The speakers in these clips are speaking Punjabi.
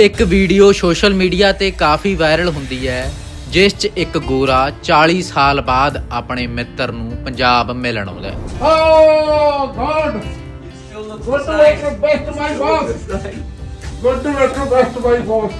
ਇੱਕ ਵੀਡੀਓ ਸੋਸ਼ਲ ਮੀਡੀਆ ਤੇ ਕਾਫੀ ਵਾਇਰਲ ਹੁੰਦੀ ਹੈ, ਜਿਸ 'ਚ ਇੱਕ ਗੋਰਾ 40 ਸਾਲ ਬਾਅਦ ਆਪਣੇ ਮਿੱਤਰ ਨੂੰ ਪੰਜਾਬ ਮਿਲਣ ਆਉਂਦਾ ਹੈ Oh God! Good to make the best my boss. Good to make the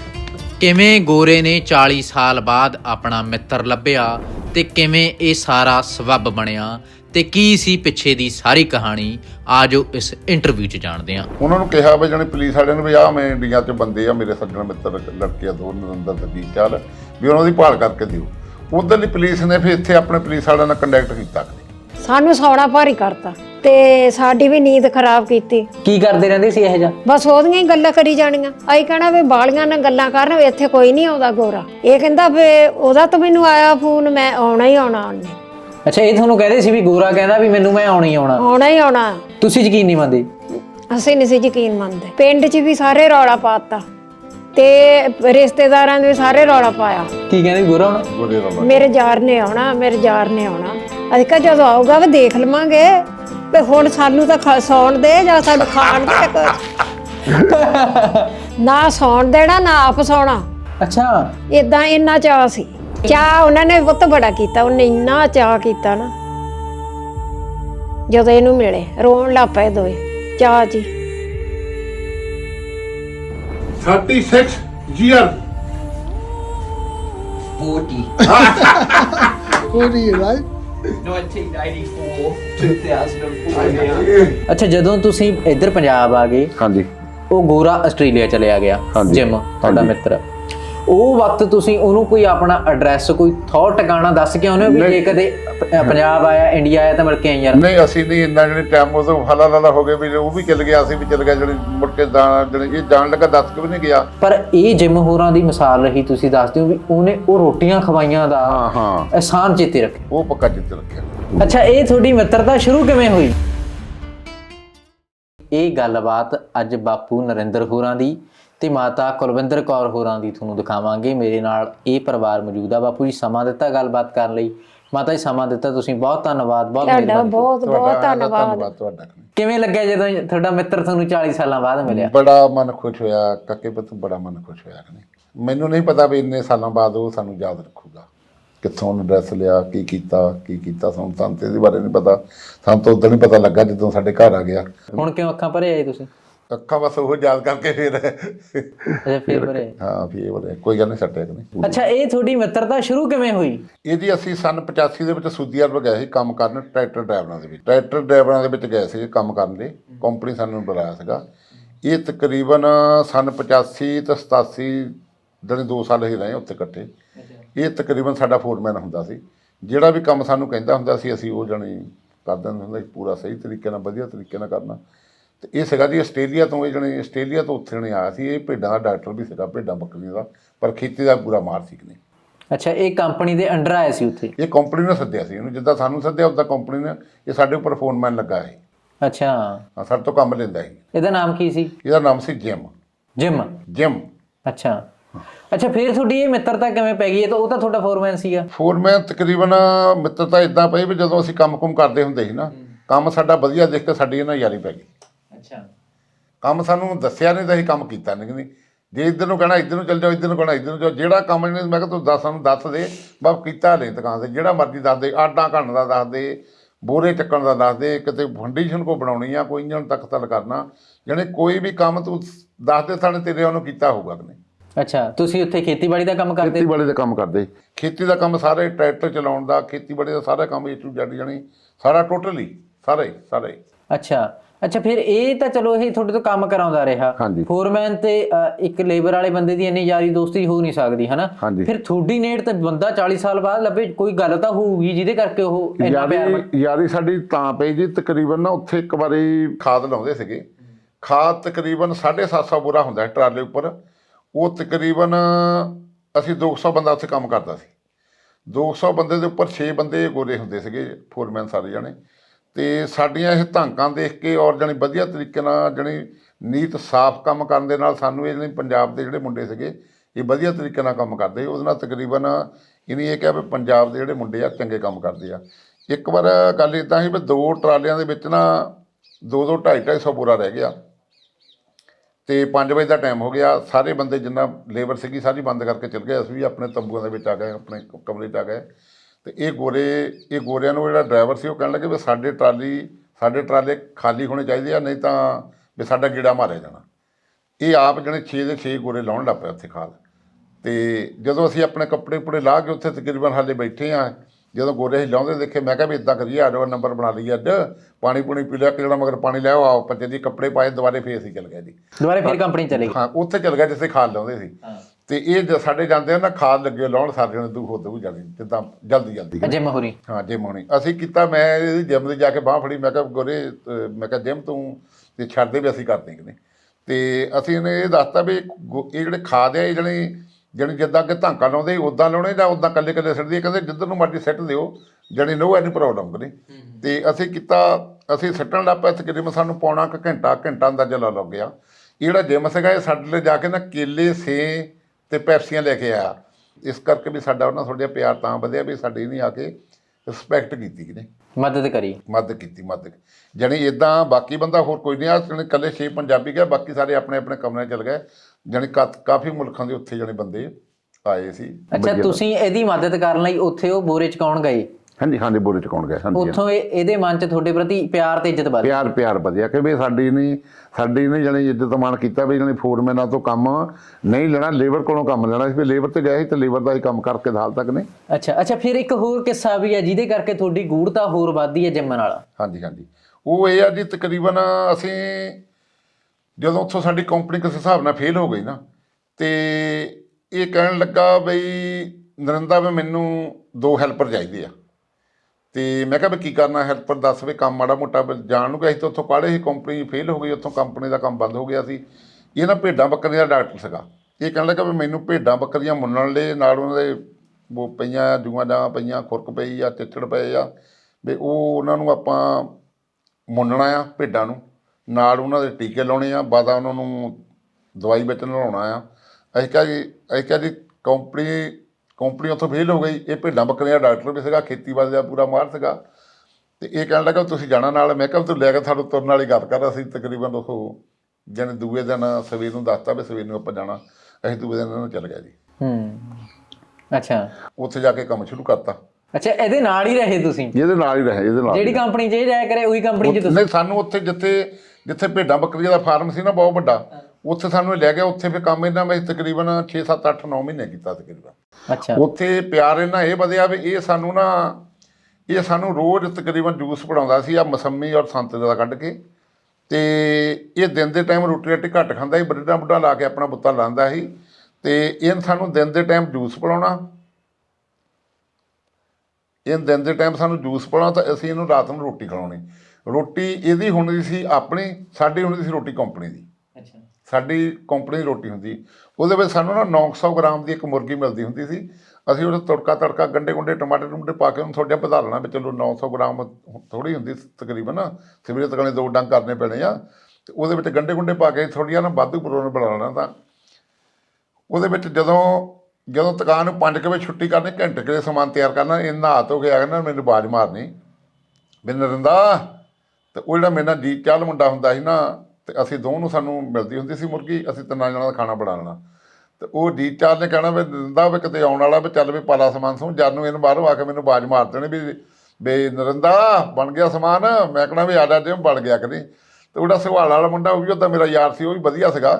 ਕਿਵੇਂ ਗੋਰੇ ਨੇ 40 ਸਾਲ ਬਾਅਦ ਆਪਣਾ ਮਿੱਤਰ ਲੱਭਿਆ ਤੇ ਕਿਵੇਂ ਇਹ ਸਾਰਾ ਸਬੱਬ ਬਣਿਆ ਤੇ ਕੀ ਸੀ ਪਿੱਛੇ ਦੀ ਸਾਰੀ ਕਹਾਣੀ ਆਜੋ ਇਸ ਇੰਟਰਵਿਊ 'ਚ ਜਾਣਦੇ ਹਾਂ। ਉਹਨਾਂ ਨੂੰ ਕਿਹਾ ਵੀ ਜਾਣੀ ਪੁਲਿਸ ਵਾਲਿਆਂ ਨੂੰ ਵੀ ਆ ਮੈਂ ਇੰਡੀਆ 'ਚ ਬੰਦੇ ਆ ਮੇਰੇ ਸੱਜਣ ਮਿੱਤਰ ਲੜਕੇ ਆ ਦੋ ਨਰਿੰਦਰ ਤੇ ਜੀ ਚਾਲ ਵੀ ਉਹਨਾਂ ਦੀ ਭਾਲ ਕਰਕੇ ਦਿਓ। ਉਧਰਲੀ ਪੁਲਿਸ ਨੇ ਫਿਰ ਇੱਥੇ ਆਪਣੇ ਪੁਲਿਸ ਵਾਲਿਆਂ ਨਾਲ ਕੰਟੈਕਟ ਕੀਤਾ। ਸਾਨੂੰ ਸੌਣਾ ਭਾਰੀ ਕਰਤਾ ਤੇ ਸਾਡੀ ਵੀ ਨੀਂਦ ਖਰਾਬ ਕੀਤੀ। ਕੀ ਕਰਦੇ ਰਹਿੰਦੇ ਸੀ ਇਹ ਜਿਹਾ? ਬਸ ਉਹਦੀਆਂ ਹੀ ਗੱਲਾਂ ਕਰੀ ਜਾਣੀਆਂ। ਆਈ ਕਹਿਣਾ ਵੀ ਬਾਲੀਆਂ ਨਾਲ ਗੱਲਾਂ ਕਰਨ ਵੀ ਇੱਥੇ ਕੋਈ ਨਹੀਂ ਆਉਂਦਾ ਗੋਰਾ। ਇਹ ਕਹਿੰਦਾ ਵੀ ਉਹਦਾ ਤਾਂ ਮੈਨੂੰ ਆਇਆ ਫੋਨ ਮੈਂ ਆਉਣਾ ਹੀ ਆਉਣਾ ਉਹਨੇ। ਅੱਛਾ ਇਹ ਤੁਹਾਨੂੰ ਕਹਿੰਦੇ ਸੀ ਵੀ ਗੋਰਾ ਕਹਿੰਦਾ ਵੀ ਮੈਨੂੰ ਮੈਂ ਆਉਣਾ ਆਉਣਾ। ਆਉਣਾ ਹੀ ਆਉਣਾ। ਤੁਸੀਂ ਯਕੀਨ ਨਹੀਂ ਮੰਨਦੇ? ਅਸੀਂ ਨਹੀਂ ਸੀ ਯਕੀਨ ਮੰਨਦੇ। ਪਿੰਡ 'ਚ ਵੀ ਸਾਰੇ ਰੌਲਾ ਪਾਤਾ ਤੇ ਰਿਸ਼ਤੇਦਾਰਾਂ ਦੇ ਵੀ ਸਾਰੇ ਰੌਲਾ ਪਾਇਆ। ਕੀ ਕਹਿੰਦੇ ਗੋਰਾ ਆਉਣਾ ਮੇਰੇ ਯਾਰ ਨੇ ਆਉਣਾ ਮੇਰੇ ਯਾਰ ਨੇ ਆਉਣਾ। ਅਸੀਂ ਕਿਹਾ ਜਦੋਂ ਆਊਗਾ ਵੀ ਦੇਖ ਲਵਾਂਗੇ ਵੀ ਹੁਣ ਸਾਨੂੰ ਤਾਂ ਖਾ- ਸੌਣ ਦੇ ਜਾਂ ਸਾਨੂੰ ਖਾਣ ਦੇ ਕੁਛ। ਨਾ ਸੌਣ ਦੇਣਾ ਨਾ ਆਪ ਸੌਣਾ। ਅੱਛਾ। ਇਦਾਂ ਇੰਨਾ ਚਾਹ ਸੀ। ਚਾਹ ਉਹਨਾਂ ਨੇ ਬਹੁਤ ਬੜਾ ਕੀਤਾ ਉਹਨੇ ਇੰਨਾ ਚਾਹ ਕੀਤਾ ਨਾ ਜਦੋਂ ਇਹਨੂੰ ਮਿਲੇ ਰੋਣ ਲੱਗ ਪਏ ਦੋਏ ਚਾਹ ਜੀ 36 year. 40. 40, right? 1994, 2004. ਅੱਛਾ ਜਦੋਂ ਤੁਸੀਂ ਇੱਧਰ ਪੰਜਾਬ ਆ ਗਏ ਹਾਂਜੀ ਉਹ ਗੋਰਾ ਆਸਟ੍ਰੇਲੀਆ ਚਲਿਆ ਗਿਆ ਹਾਂਜੀ। ਜਿਮ ਤੁਹਾਡਾ ਹਾਂਜੀ। ਮਿੱਤਰ ਉਹ ਵਕਤ ਤੁਸੀਂ ਉਹਨੂੰ ਕੋਈ ਆਪਣਾ ਐਡਰੈਸ ਕੋਈ ਥੌ ਟਿਕਾਣਾ ਦੱਸ ਕੇ ਉਹਨੇ ਵੀ ਜੇ ਕਦੇ ਪੰਜਾਬ ਆਇਆ ਇੰਡੀਆ ਆਇਆ ਤਾਂ ਮਿਲ ਕੇ ਆਈ ਯਾਰ ਨਹੀਂ ਅਸੀਂ ਨਹੀਂ ਇੰਨਾ ਜਿਹੜੇ ਟਾਈਮ ਉਦੋਂ ਹਲਾ ਲਾਲਾ ਹੋ ਗਏ ਵੀ ਉਹ ਵੀ ਚੱਲ ਗਿਆ ਅਸੀਂ ਵੀ ਚੱਲ ਗਿਆ ਜਿਹੜੀ ਮੁੜ ਕੇ ਜਿਹੜੀ ਇਹ ਜਾਣ ਲੱਗਾ ਦੱਸ ਕੇ ਵੀ ਨਹੀਂ ਗਿਆ। ਪਰ ਇਹ ਜਿਮ ਹੋਰਾਂ ਦੀ ਮਿਸਾਲ ਰਹੀ ਤੁਸੀਂ ਦੱਸਦੇ ਹੋ ਵੀ ਉਹਨੇ ਉਹ ਰੋਟੀਆਂ ਖਵਾਈਆਂ ਦਾ ਹਾਂ ਹਾਂ। ਅਹਿਸਾਨ ਚੇਤੇ ਰੱਖੇ ਉਹ ਪੱਕਾ ਚਿੱਤ ਰੱਖਿਆ। ਅੱਛਾ ਇਹ ਤੁਹਾਡੀ ਮਿੱਤਰਤਾ ਸ਼ੁਰੂ ਕਿਵੇਂ ਹੋਈ? ਇਹ ਗੱਲਬਾਤ ਅੱਜ ਬਾਪੂ ਨਰਿੰਦਰ ਹੋਰਾਂ ਦੀ ਤੇ ਮਾਤਾ ਕੁਲਵਿੰਦਰ ਕੌਰ ਹੋਰਾਂ ਦੀ ਤੁਹਾਨੂੰ ਦਿਖਾਵਾਂਗੇ। ਮੇਰੇ ਨਾਲ ਇਹ ਪਰਿਵਾਰ ਮੌਜੂਦ ਆ। ਬਾਪੂ ਜੀ ਸਮਾਂ ਦਿੱਤਾ ਗੱਲਬਾਤ ਕਰਨ ਲਈ। ਮਾਤਾ ਜੀ ਸਮਾਂ ਦਿੱਤਾ ਤੁਸੀਂ ਬਹੁਤ ਧੰਨਵਾਦ ਬਹੁਤ ਤੁਹਾਡਾ ਮਿਹਰਬਾਨੀ। ਬਹੁਤ ਬਹੁਤ ਧੰਨਵਾਦ। ਤੁਹਾਡਾ। ਕਿਵੇਂ ਲੱਗਿਆ ਜਦੋਂ ਤੁਹਾਡਾ ਮਿੱਤਰ ਤੁਹਾਨੂੰ 40 ਸਾਲਾਂ ਬਾਅਦ ਮਿਲਿਆ? ਬੜਾ ਮਨ ਖੁਸ਼ ਹੋਇਆ ਕੱਕੇ ਪੁੱਤ ਬੜਾ ਮਨ ਖੁਸ਼ ਹੋਇਆ ਮੈਨੂੰ ਨਹੀਂ ਪਤਾ ਵੀ ਇੰਨੇ ਸਾਲਾਂ ਬਾਅਦ ਉਹ ਸਾਨੂੰ ਯਾਦ ਰੱਖੂਗਾ। ਕਿੱਥੋਂ ਉਹਨੇ ਡਰੈਸ ਲਿਆ ਕੀ ਕੀਤਾ ਕੀ ਕੀਤਾ ਸਾਨੂੰ ਤਾਂ ਤੇ ਇਹਦੇ ਬਾਰੇ ਨਹੀਂ ਪਤਾ। ਸਾਨੂੰ ਤਾਂ ਉਦੋਂ ਨਹੀਂ ਪਤਾ ਲੱਗਾ ਜਦੋਂ ਸਾਡੇ ਘਰ ਆ ਗਿਆ। ਹੁਣ ਕਿਉਂ ਅੱਖਾਂ ਭਰੇ ਆਏ ਤੁਸੀਂ? ਅੱਖਾਂ ਬਸ ਉਹ ਯਾਦ ਕਰਕੇ ਫਿਰ ਅੱਛਾ ਫੇਰ ਆਏ। ਹਾਂ ਇਹ ਬਾਰੇ ਕੋਈ ਗੱਲ ਨਹੀਂ ਸੱਟਿਆ ਕਿ ਨਹੀਂ? ਅੱਛਾ ਇਹ ਤੁਹਾਡੀ ਮਿੱਤਰਤਾ ਸ਼ੁਰੂ ਕਿਵੇਂ ਹੋਈ? ਇਹਦੀ ਅਸੀਂ ਸਨ 85 ਦੇ ਵਿੱਚ ਸੂਦੀ ਅਰਬ ਗਏ ਸੀ ਕੰਮ ਕਰਨ ਟਰੈਕਟਰ ਡਰਾਈਵਰਾਂ ਦੇ ਵਿੱਚ। ਟਰੈਕਟਰ ਡਰਾਈਵਰਾਂ ਦੇ ਵਿੱਚ ਗਏ ਸੀ ਕੰਮ ਕਰਨ ਲਈ ਕੰਪਨੀ ਸਾਨੂੰ ਬੁਲਾਇਆ ਸੀਗਾ। ਇਹ ਤਕਰੀਬਨ ਸਨ 85 ਤੇ 87 ਜਿਹੜੇ 2 ਸਾਲ ਹੀ ਰਹੇ ਉੱਥੇ ਇਕੱਠੇ। ਇਹ ਤਕਰੀਬਨ ਸਾਡਾ ਫੋਰਮੈਨ ਹੁੰਦਾ ਸੀ। ਜਿਹੜਾ ਵੀ ਕੰਮ ਸਾਨੂੰ ਕਹਿੰਦਾ ਹੁੰਦਾ ਸੀ ਅਸੀਂ ਉਹ ਜਣੀ ਕਰ ਦਿੰਦੇ ਹੁੰਦੇ ਸੀ ਪੂਰਾ ਸਹੀ ਤਰੀਕੇ ਨਾਲ ਵਧੀਆ ਤਰੀਕੇ ਨਾਲ ਕਰਨਾ। ਤੇ ਇਹ ਸੀਗਾ ਜੀ ਆਸਟ੍ਰੇਲੀਆ ਤੋਂ ਇਹ ਜਣੇ ਆਸਟ੍ਰੇਲੀਆ ਤੋਂ ਉੱਥੇ ਜਣੇ ਆਇਆ ਸੀ ਇਹ ਭੇਡਾਂ ਦਾ ਡਾਕਟਰ ਵੀ ਸੀਗਾ ਭੇਡਾਂ ਬੱਕਰੀਆਂ ਦਾ ਪਰ ਖੇਤੀ ਦਾ ਪੂਰਾ ਮਾਰ ਸੀ ਕਿ ਨਹੀਂ ਅੱਛਾ ਇਹ ਕੰਪਨੀ ਦੇ ਅੰਡਰ ਆਏ ਸੀ ਉੱਥੇ? ਇਹ ਕੰਪਨੀ ਨੇ ਸੱਦਿਆ ਸੀ ਇਹਨੂੰ ਜਿੱਦਾਂ ਸਾਨੂੰ ਸੱਦਿਆ ਉਦਾਂ ਕੰਪਨੀ ਨੇ ਇਹ ਸਾਡੇ ਉੱਪਰ ਫੋਨਮੈਨ ਲੱਗਾ ਹੈ ਅੱਛਾ। ਹਾਂ ਸਾਡੇ ਤੋਂ ਕੰਮ ਲੈਂਦਾ ਸੀ। ਇਹਦਾ ਨਾਮ ਕੀ ਸੀ? ਇਹਦਾ ਨਾਮ ਸੀ ਜਿਮ। ਜਿਮ? ਜਿਮ। ਅੱਛਾ। ਅੱਛਾ ਫਿਰ ਤੁਹਾਡੀ ਇਹ ਮਿੱਤਰਤਾ ਕਿਵੇਂ ਪੈ ਗਈ? ਇਹ ਤਾਂ ਉਹ ਤਾਂ ਤੁਹਾਡਾ ਫੋਰਮੈਨ ਸੀਗਾ। ਫੋਨਮੈਨ ਤਕਰੀਬਨ ਮਿੱਤਰਤਾ ਇਦਾਂ ਪਈ ਵੀ ਜਦੋਂ ਅਸੀਂ ਕੰਮ-ਕੁਮ ਕਰਦੇ ਹੁੰਦੇ ਸੀ ਨਾ ਕੰਮ ਸਾਡਾ ਵਧੀਆ ਦੇਖ ਕੇ ਸਾਡੀ ਇਹਨਾਂ ਯਾਰੀ ਪੈ ਗਈ। ਅੱਛਾ। ਕੰਮ ਸਾਨੂੰ ਦੱਸਿਆ ਨਹੀਂ ਤਾਂ ਅਸੀਂ ਕੰਮ ਕੀਤਾ ਨਹੀਂ ਕਿ ਨਹੀਂ ਜੇ ਇੱਧਰ ਨੂੰ ਕਹਿਣਾ ਇੱਧਰ ਨੂੰ ਚੱਲ ਜਾਓ ਇੱਧਰ ਨੂੰ ਕਹਿਣਾ ਇੱਧਰ ਨੂੰ ਜਾਓ। ਜਿਹੜਾ ਕੰਮ ਇਹਨੇ ਮੈਂ ਕਿਹਾ ਤੂੰ ਦੱਸ ਸਾਨੂੰ ਦੱਸ ਦੇ। ਬਾਪ ਕੀਤਾ ਲੈ ਦੁਕਾਨ ਤੇ। ਜਿਹੜਾ ਮਰਜ਼ੀ ਦੱਸ ਦੇ। ਆਟਾ ਘੜਨ ਦਾ ਦੱਸ ਦੇ ਬੋਰੇ ਚੱਕਣ ਦਾ ਦੱਸ ਦੇ ਕਿਤੇ ਫੰਡੀਸ਼ਨ ਕੋ ਬਣਾਉਣੀ ਆ ਕੋਈ ਇੰਜਣ ਤੱਕ ਤਲ ਕਰਨਾ। ਜਾਣੀ ਕੋਈ ਵੀ ਕੰਮ ਤੂੰ ਦੱਸ ਦੇ ਸਾਨੂੰ ਤੇਰੇ ਉਹਨੂੰ ਕੀਤਾ ਹੋਊਗਾ ਕਿ ਨਹੀਂ। ਅੱਛਾ ਤੁਸੀਂ ਉੱਥੇ ਖੇਤੀਬਾੜੀ ਦਾ ਕੰਮ ਕਰਦੇ? ਖੇਤੀਬਾੜੀ ਦਾ ਕੰਮ ਕਰਦੇ। ਖੇਤੀ ਦਾ ਕੰਮ ਸਾਰੇ ਟਰੈਕਟਰ ਚਲਾਉਣ ਦਾ ਖੇਤੀਬਾੜੀ ਦਾ ਸਾਰਾ ਕੰਮ ਏ ਟੂ ਜ਼ੈਡ ਸਾਰਾ ਟੋਟਲੀ ਸਾਰਾ ਸਾਰਾ। ਅੱਛਾ ਅੱਛਾ ਫਿਰ ਇਹ ਤਾਂ ਚਲੋ ਇਹ ਤੁਹਾਡੇ ਤੋਂ ਕੰਮ ਕਰਾਉਂਦਾ ਰਿਹਾ। ਹਾਂਜੀ। ਫੋਰਮੈਨ ਤੇ ਅ, ਇੱਕ ਲੇਬਰ ਵਾਲੇ ਬੰਦੇ ਦੀ ਇੰਨੀ ਯਾਰੀ ਦੋਸਤੀ ਹੋ ਨਹੀਂ ਸਕਦੀ ਹਨਾ? ਹਾਂਜੀ। ਫਿਰ ਤੁਹਾਡੀ ਨੇੜ ਤੇ ਬੰਦਾ 40 ਸਾਲ ਬਾਅਦ ਲੱਭੇ ਕੋਈ ਗੱਲ ਤਾਂ ਹੋਊਗੀ ਜਿਹਦੇ ਕਰਕੇ ਉਹ ਇੰਨਾ ਪਿਆਰ ਬਣ- ਯਾਰੀ ਯਾਰੀ ਸਾਡੀ ਤਾਂ ਪਈ ਜੀ ਤਕਰੀਬਨ ਨਾ ਉੱਥੇ ਇੱਕ ਵਾਰੀ ਖਾਦ ਲਾਉਂਦੇ ਸੀਗੇ। ਖਾਦ ਤਕਰੀਬਨ 750 ਬੋਰਾ ਹੁੰਦਾ ਹੈ ਟਰਾਲੇ ਉੱਪਰ। ਉਹ ਤਕਰੀਬਨ ਅਸੀਂ 200 ਬੰਦਾ ਉੱਥੇ ਕੰਮ ਕਰਦਾ ਸੀ। 200 ਬੰਦੇ ਦੇ ਉੱਪਰ 6 ਬੰਦੇ ਗੋਰੇ ਹੁੰਦੇ ਸੀਗੇ ਫੋਰਮੈਨ ਸਾਰੇ ਜਣੇ। ਤੇ ਸਾਡੀਆਂ ਇਹ ਧਾਂਕਾਂ ਦੇਖ ਕੇ ਔਰ ਜਾਣੀ ਵਧੀਆ ਤਰੀਕੇ ਨਾਲ ਜਾਣੀ ਨੀਤ ਸਾਫ਼ ਕੰਮ ਕਰਨ ਦੇ ਨਾਲ ਸਾਨੂੰ ਇਹ ਜਾਣੀ ਪੰਜਾਬ ਦੇ ਜਿਹੜੇ ਮੁੰਡੇ ਸੀਗੇ, ਇਹ ਵਧੀਆ ਤਰੀਕੇ ਨਾਲ ਕੰਮ ਕਰਦੇ। ਉਹਦੇ ਨਾਲ ਤਕਰੀਬਨ ਇਹਨੇ ਇਹ ਕਿਹਾ ਵੀ ਪੰਜਾਬ ਦੇ ਜਿਹੜੇ ਮੁੰਡੇ ਆ, ਚੰਗੇ ਕੰਮ ਕਰਦੇ ਆ। ਇੱਕ ਵਾਰ ਗੱਲ ਇਦਾਂ ਸੀ ਵੀ ਦੋ ਟਰਾਲਿਆਂ ਦੇ ਵਿੱਚ ਨਾ ਦੋ ਦੋ ਢਾਈ ਢਾਈ ਸੌ ਬੋਰਾ ਰਹਿ ਗਿਆ। ਤੇ 5 ਵਜੇ ਦਾ ਟਾਈਮ ਹੋ ਗਿਆ। ਸਾਰੇ ਬੰਦੇ ਜਿੰਨਾ ਲੇਬਰ ਸੀਗੀ, ਸਾਰੀ ਬੰਦ ਕਰਕੇ ਚਲ ਗਏ। ਅਸੀਂ ਵੀ ਆਪਣੇ ਤੰਬੂਆਂ ਦੇ ਵਿੱਚ ਆ ਗਏ, ਆਪਣੇ ਕਮਰੇ 'ਚ ਆ ਗਏ। ਤੇ ਇਹ ਗੋਰੇ ਇਹ ਗੋਰਿਆਂ ਨੂੰ ਜਿਹੜਾ ਡਰਾਈਵਰ ਸੀ ਉਹ ਕਹਿਣ ਲੱਗੇ ਵੀ ਸਾਡੇ ਟਰਾਲੀ ਸਾਡੇ ਟਰਾਲੇ ਖਾਲੀ ਹੋਣੇ ਚਾਹੀਦੇ ਆ ਨਹੀਂ ਤਾਂ ਵੀ ਸਾਡਾ ਗੀੜਾ ਮਾਰਿਆ ਜਾਣਾ। ਇਹ ਆਪ ਜਣੇ 6 ਦੇ 6 ਗੋਰੇ ਲਾਉਣ ਲੱਗ ਪਏ ਉੱਥੇ ਖਾਲ। ਤੇ ਜਦੋਂ ਅਸੀਂ ਆਪਣੇ ਕੱਪੜੇ ਕੁਪੜੇ ਲਾ ਕੇ ਉੱਥੇ ਤਕਰੀਬਨ ਹਾਲੇ ਬੈਠੇ ਆ ਜਦੋਂ ਗੋਰੇ ਅਸੀਂ ਲਾਉਂਦੇ ਦੇਖੇ ਮੈਂ ਕਿਹਾ ਵੀ ਇਦਾਂ ਕਰੀਏ ਆਡੋ ਨੰਬਰ ਬਣਾ ਲਈਏ ਅੱਜ ਪਾਣੀ ਪੂਣੀ ਪੀ ਲਿਆ ਕਿ ਜਿਹੜਾ ਮਗਰ ਪਾਣੀ ਲਿਆਓ ਆਓ ਪੱਜੇ ਦੀ ਕੱਪੜੇ ਪਾਏ ਦੁਬਾਰੇ ਫੇਰ ਅਸੀਂ ਚੱਲ ਗਏ ਜੀ। ਦੁਬਾਰਾ ਫਿਰ ਕੰਪਨੀ ਚਲੇ ਗਈ। ਹਾਂ ਉੱਥੇ ਚੱਲ ਗਿਆ ਜਿੱਥੇ ਖਾਦ ਲਾਉਂਦੇ ਸੀ। ਤੇ ਇਹ ਜ- ਸਾਡੇ ਜਾਂਦੇ ਆ ਨਾ ਖਾਦ ਲੱਗੇ ਲਾਉਣ ਸਾਰੇ ਜਣੇ ਦੂ ਹੋ ਦੂ ਜਾਣੀ ਜਿੱਦਾਂ ਜਲਦੀ ਜਲਦੀ। ਅਜੇ ਮਹੂਰੀ ਹਾਂ ਜਿਮ ਹੋਣੀ ਅਸੀਂ ਕੀਤਾ ਮੈਂ ਇਹਦੀ ਜਿਮ ਦੇ ਜਾ ਕੇ ਬਾਹ ਫੜੀ ਮੈਂ ਕਿਹਾ ਗੋਰੇ ਮੈਂ ਕਿਹਾ ਜਿਮ ਤੂੰ ਤੇ ਛੱਡ ਦੇ ਵੀ ਅਸੀਂ ਕਰਦੇ ਕਿ ਨਹੀਂ। ਤੇ ਅਸੀਂ ਇਹਨੇ ਇਹ ਦੱਸਤਾ ਵੀ ਇਹ ਜਿਹੜੇ ਖਾਦ ਆ ਇਹ ਜਿਹੜੇ ਜਿਹੜੇ ਜਿੱਦਾਂ ਕਿ ਧਾਂਕਾ ਲਾਉਂਦੇ ਉਦਾਂ ਲਾਉਣੇ ਜਾਂ ਉਦਾਂ ਕੱਲੇ ਕੱਲੇ ਸਿੱਟਦੇ ਕਹਿੰਦੇ ਜਿੱਧਰ ਨੂੰ ਮਰਜ਼ੀ ਸਿੱਟ ਦਿਓ ਜਣੀ ਨੋ ਐਨੀ ਪ੍ਰੋਬਲਮ ਕਰੇ ਤੇ ਅਸੀਂ ਕੀਤਾ ਅਸੀਂ ਸਿੱਟਣ ਲੱਗ ਪਏ ਤਕਰੀਬਨ ਸਾਨੂੰ ਪੌਣਾ ਕੁ ਘੰਟਾ ਘੰਟਾ ਅੰਦਾਜ਼ਾ ਲਾ ਲੱਗ ਗਿਆ। ਇਹ ਜਿਹੜਾ ਜਿਮ ਸੀਗਾ ਇਹ ਸਾਡੇ ਲਈ ਜਾ ਕੇ ਨਾ ਕੇਲੇ ਸੇ ਤੇ ਪੈਪਸੀਆਂ ਲੈ ਕੇ ਆਇਆ। ਇਸ ਕਰਕੇ ਵੀ ਸਾਡਾ ਉਹਨਾਂ ਥੋੜ੍ਹਾ ਜਿਹਾ ਪਿਆਰ ਤਾਂ ਵਧਿਆ ਵੀ ਸਾਡੀ ਨਹੀਂ ਆ ਕੇ ਰਿਸਪੈਕਟ ਕੀਤੀ ਕਿ ਨਹੀਂ ਮਦਦ ਕਰੀ। ਮਦਦ ਕੀਤੀ ਮਦਦ ਜਣੀ ਇਦਾਂ ਬਾਕੀ ਬੰਦਾ ਹੋਰ ਕੋਈ ਨਹੀਂ ਆ ਜਣੀ ਕੱਲੇ ਛੇ ਪੰਜਾਬੀ ਗਏ ਬਾਕੀ ਸਾਰੇ ਆਪਣੇ ਆਪਣੇ ਕਮਰੇ ਚਲ ਗਏ। ਜਣੀ ਕਾਫੀ ਮੁਲਕਾਂ ਦੇ ਉੱਥੇ ਜਣੇ ਬੰਦੇ ਆਏ ਸੀ। ਅੱਛਾ ਤੁਸੀਂ ਇਹਦੀ ਮਦਦ ਕਰਨ ਲਈ ਉੱਥੇ ਉਹ ਬੋਰੇ ਚ ਕੌਣ ਗਏ? ਹਾਂਜੀ ਹਾਂਜੀ ਬੋਰੇ ਚਕਾਉਣ ਗਏ ਹਾਂਜੀ ਉੱਥੋਂ ਇਹ ਇਹਦੇ ਮਨ ਚ ਤੁਹਾਡੇ ਪ੍ਰਤੀ ਪਿਆਰ ਤੇ ਇੱਜ਼ਤ ਵੱਧ ਪਿਆਰ ਪਿਆਰ ਵਧਿਆ ਕਿ ਵੀ ਸਾਡੀ ਨਹੀਂ ਸਾਡੀ ਨਹੀਂ ਜਣੀ ਇੱਜ਼ਤ ਮਾਣ ਕੀਤਾ ਵੀ ਜਣੀ ਫੋਰਮੈਨਾਂ ਤੋਂ ਕੰਮ ਨਹੀਂ ਲੈਣਾ ਲੇਬਰ ਕੋਲੋਂ ਕੰਮ ਲੈਣਾ ਸੀ ਵੀ ਲੇਬਰ ਤੇ ਗਏ ਸੀ ਤੇ ਲੇਬਰ ਦਾ ਹੀ ਕੰਮ ਕਰਕੇ ਹਾਲ ਤੱਕ ਨੇ। ਅੱਛਾ ਅੱਛਾ ਫਿਰ ਇੱਕ ਹੋਰ ਕਿੱਸਾ ਵੀ ਹੈ ਜਿਹਦੇ ਕਰਕੇ ਤੁਹਾਡੀ ਗੂੜਤਾ ਹੋਰ ਵੱਧਦੀ ਹੈ ਜਿੰਮ ਨਾਲ ਹਾਂਜੀ ਹਾਂਜੀ। ਉਹ ਇਹ ਆ ਜੀ ਤਕਰੀਬਨ ਅਸੀਂ ਜਦੋਂ ਉੱਥੋਂ ਸਾਡੀ ਕੰਪਨੀ ਕਿਸੇ ਹਿਸਾਬ ਨਾਲ ਫੇਲ ਹੋ ਗਈ ਨਾ ਤੇ ਇਹ ਕਹਿਣ ਲੱਗਾ ਬਈ ਨਰਿੰਦਾ ਵੀ ਮੈਨੂੰ ਦੋ ਹੈਲਪਰ ਚਾਹੀਦੇ ਆ। ਤੇ ਮੈਂ ਕਿਹਾ ਵੀ ਕੀ ਕਰਨਾ ਹੈਲਪਰ ਦੱਸ ਵੀ ਕੰਮ ਮਾੜਾ ਮੋਟਾ ਜਾਣ ਨੂੰ ਕਿ ਅਸੀਂ ਤਾਂ ਉੱਥੋਂ ਪੜ੍ਹੇ ਹੀ ਕੰਪਨੀ ਫੇਲ ਹੋ ਗਈ, ਉੱਥੋਂ ਕੰਪਨੀ ਦਾ ਕੰਮ ਬੰਦ ਹੋ ਗਿਆ ਸੀ। ਇਹ ਨਾ ਭੇਡਾਂ ਬੱਕਰੀਆਂ ਦਾ ਡਾਕਟਰ ਸੀਗਾ। ਇਹ ਕਹਿਣ ਲੱਗਾ ਵੀ ਮੈਨੂੰ ਭੇਡਾਂ ਬੱਕਰੀਆਂ ਮੁੰਨਣ ਲਈ ਨਾਲ ਉਹਨਾਂ ਦੇ ਉਹ ਪਈਆਂ, ਜੂਆਂ ਜਾਂ ਪਈਆਂ, ਖੁਰਕ ਪਈ ਆ ਚਿੱਚੜ ਪਏ ਆ, ਵੀ ਉਹ ਉਹਨਾਂ ਨੂੰ ਆਪਾਂ ਮੁੰਨਣਾ ਆ ਭੇਡਾਂ ਨੂੰ। ਨਾਲ ਉਹਨਾਂ ਦੇ ਟੀਕੇ ਲਾਉਣੇ ਆ ਬਾਦਾ ਉਹਨਾਂ ਨੂੰ ਦਵਾਈ ਵਿੱਚ ਨਲਾਉਣਾ ਆ। ਅਸੀਂ ਕਿਹਾ ਜੀ, ਅਸੀਂ ਕਿਹਾ ਜੀ ਕੰਪਨੀ ਕੰਪਨੀ ਉੱਥੋਂ ਫੇਲ ਹੋ ਗਈ ਇਹ ਭੇਡਾਂ ਬੱਕਰੀਆਂ ਦਾ ਡਾਕਟਰ ਵੀ ਸੀਗਾ ਖੇਤੀਬਾੜੀ ਦਾ ਪੂਰਾ ਮਾਹਰ ਸੀਗਾ। ਤੇ ਇਹ ਕਹਿਣ ਲੱਗਾ ਤੁਸੀਂ ਜਾਣਾ ਨਾਲ ਮੈਂ ਕਿਹਾ ਤੂੰ ਲੈ ਕੇ ਸਾਨੂੰ ਤੁਰਨ ਵਾਲੀ ਗੱਲ ਕਰ ਅਸੀਂ ਤਕਰੀਬਨ ਉਹ ਜਨ ਦੂਏ ਦਿਨ ਸਵੇਰ ਨੂੰ ਦੱਸਤਾ ਵੀ ਸਵੇਰ ਨੂੰ ਆਪਾਂ ਜਾਣਾ ਅਸੀਂ ਦੂਏ ਦਿਨ ਚੱਲ ਗਿਆ ਜੀ। ਹੂੰ ਅੱਛਾ। ਉੱਥੇ ਜਾ ਕੇ ਕੰਮ ਸ਼ੁਰੂ ਕਰਤਾ। ਅੱਛਾ ਇਹਦੇ ਨਾਲ ਹੀ ਰਹੇ ਤੁਸੀਂ? ਇਹਦੇ ਨਾਲ ਹੀ ਰਹੇ ਇਹਦੇ ਨਾਲ ਜਿਹੜੀ ਕੰਪਨੀ 'ਚ ਇਹ ਜਾਇਆ ਕਰੇ ਉਹੀ ਕੰਪਨੀ 'ਚ ਤੁਸੀਂ? ਨਹੀਂ ਸਾਨੂੰ ਉੱਥੇ ਜਿੱਥੇ ਜਿੱਥੇ ਭੇਡਾਂ ਬੱਕਰੀਆਂ ਦਾ ਫਾਰਮ ਸੀ ਨਾ ਬਹੁਤ ਵੱਡਾ। ਉੱਥੇ ਸਾਨੂੰ ਲੈ ਗਿਆ ਉੱਥੇ ਫਿਰ ਕੰਮ ਇਹਨਾਂ ਵਿੱਚ ਤਕਰੀਬਨ 6 7 8 9 ਮਹੀਨੇ ਕੀਤਾ ਤਕਰੀਬਨ। ਅੱਛਾ। ਉੱਥੇ ਪਿਆਰ ਇਹਨਾਂ ਇਹ ਵਧਿਆ ਵੀ ਇਹ ਸਾਨੂੰ ਨਾ ਇਹ ਸਾਨੂੰ ਰੋਜ਼ ਤਕਰੀਬਨ ਜੂਸ ਪੜਾਉਂਦਾ ਸੀ ਆ ਮਸੰਮੀ ਔਰ ਸੰਤਰੇ ਦਾ ਕੱਢ ਕੇ। ਤੇ ਇਹ ਦਿਨ ਦੇ ਟਾਈਮ ਰੋਟੀ ਰਾਟੀ ਘੱਟ ਖਾਂਦਾ ਸੀ ਬਰੇਡਾਂ ਬੁੱਢਾ ਲਾ ਕੇ ਆਪਣਾ ਬੁੱਤਾ ਲਾਂਦਾ ਸੀ। ਤੇ ਇਹ ਸਾਨੂੰ ਦਿਨ ਦੇ ਟਾਈਮ ਜੂਸ ਪਿਲਾਉਣਾ ਇਹ ਦਿਨ ਦੇ ਟਾਈਮ ਸਾਨੂੰ ਜੂਸ ਪਿਲਾਉਣਾ ਤਾਂ ਅਸੀਂ ਇਹਨੂੰ ਰਾਤ ਨੂੰ ਰੋਟੀ ਖਿਲਾਉਣੀ ਰੋਟੀ ਇਹਦੀ ਹੁੰਦੀ ਸੀ ਆਪਣੀ ਸਾਡੀ ਹੁੰਦੀ ਸੀ ਰੋਟੀ ਕੰਪਨੀ ਦੀ। ਸਾਡੀ ਕੰਪਨੀ ਦੀ ਰੋਟੀ ਹੁੰਦੀ। ਉਹਦੇ ਵਿੱਚ ਸਾਨੂੰ ਨਾ 900 ਗ੍ਰਾਮ ਦੀ ਇੱਕ ਮੁਰਗੀ ਮਿਲਦੀ ਹੁੰਦੀ ਸੀ। ਅਸੀਂ ਉਹਦਾ ਤੜਕਾ ਤੜਕਾ ਗੰਡੇ ਗੁੰਡੇ, ਟਮਾਟਰ ਟਮਾਟਰ ਪਾ ਕੇ ਉਹਨੂੰ ਥੋੜ੍ਹਾ ਵਧਾ ਲੈਣਾ ਵੀ ਚਲੋ 900 ਗ੍ਰਾਮ ਥੋੜੀ ਹੁੰਦੀ ਤਕਰੀਬਨ। ਸਵੇਰੇ ਤਕਣੇ ਦੋ ਡੰਗ ਕਰਨੇ ਪੈਣੇ ਆ। ਤੇ ਉਹਦੇ ਵਿੱਚ ਗੰਡੇ ਗੁੰਡੇ ਪਾ ਕੇ ਥੋੜ੍ਹੀਆਂ ਨਾ ਵਾਧੂ ਪਰੋਣ ਬਣਾ ਲੈਣਾ ਤਾਂ। ਉਹਦੇ ਵਿੱਚ ਜਦੋਂ ਜਦੋਂ ਤਕਾਨ ਨੂੰ 5 ਵਜੇ ਛੁੱਟੀ ਕਰਨੀ, ਘੰਟੇ ਕੁ ਦੇ ਸਮਾਨ ਤਿਆਰ ਕਰਨਾ, ਇਹ ਨਹਾ ਧੋ ਕੇ ਆ ਨਾ ਮੈਨੂੰ ਆਵਾਜ਼ ਮਾਰਨੀ। ਵੀ ਨਰਿੰਦਾ, ਤੇ ਉਹ ਜਿਹੜਾ ਮੇਰੇ ਨਾਲ ਜੀ, ਚਾਲ ਮੁੰਡਾ ਹੁੰਦਾ ਸੀ ਨਾ ਤੇ ਅਸੀਂ ਦੋਵਾਂ ਨੂੰ ਸਾਨੂੰ ਮਿਲਦੀ ਹੁੰਦੀ ਸੀ ਮੁਰਗੀ, ਅਸੀਂ ਤਿੰਨਾਂ ਜਣਾਂ ਦਾ ਖਾਣਾ ਬਣਾ ਲੈਣਾ। ਤੇ ਉਹ ਜੀ ਚਾਲ ਨੇ ਕਹਿਣਾ ਵੀ ਦਿੰਦਾ ਵੀ ਕਿਤੇ ਆਉਣ ਵਾਲਾ ਵੀ ਚੱਲ ਵੀ ਪਾਲਾ ਸਮਾਨ ਸੂ ਜਦ ਨੂੰ ਇਹਨੂੰ ਬਾਹਰੋਂ ਆ ਕੇ ਮੈਨੂੰ ਬਾਜ਼ ਮਾਰ ਦੇਣੀ ਵੀ ਬੇ ਨਰਿੰਦਾ, ਬਣ ਗਿਆ ਸਮਾਨ। ਮੈਂ ਕਹਣਾ ਵੀ ਆਡਾ ਜਿਵੇਂ ਬਣ ਗਿਆ ਕਦੇ ਤੇ ਉਹਦਾ ਸੁਭਾਅ ਵਾਲਾ ਮੁੰਡਾ ਉਹ ਵੀ ਉਹਦਾ ਮੇਰਾ ਯਾਰ ਸੀ, ਉਹ ਵੀ ਵਧੀਆ ਸੀਗਾ।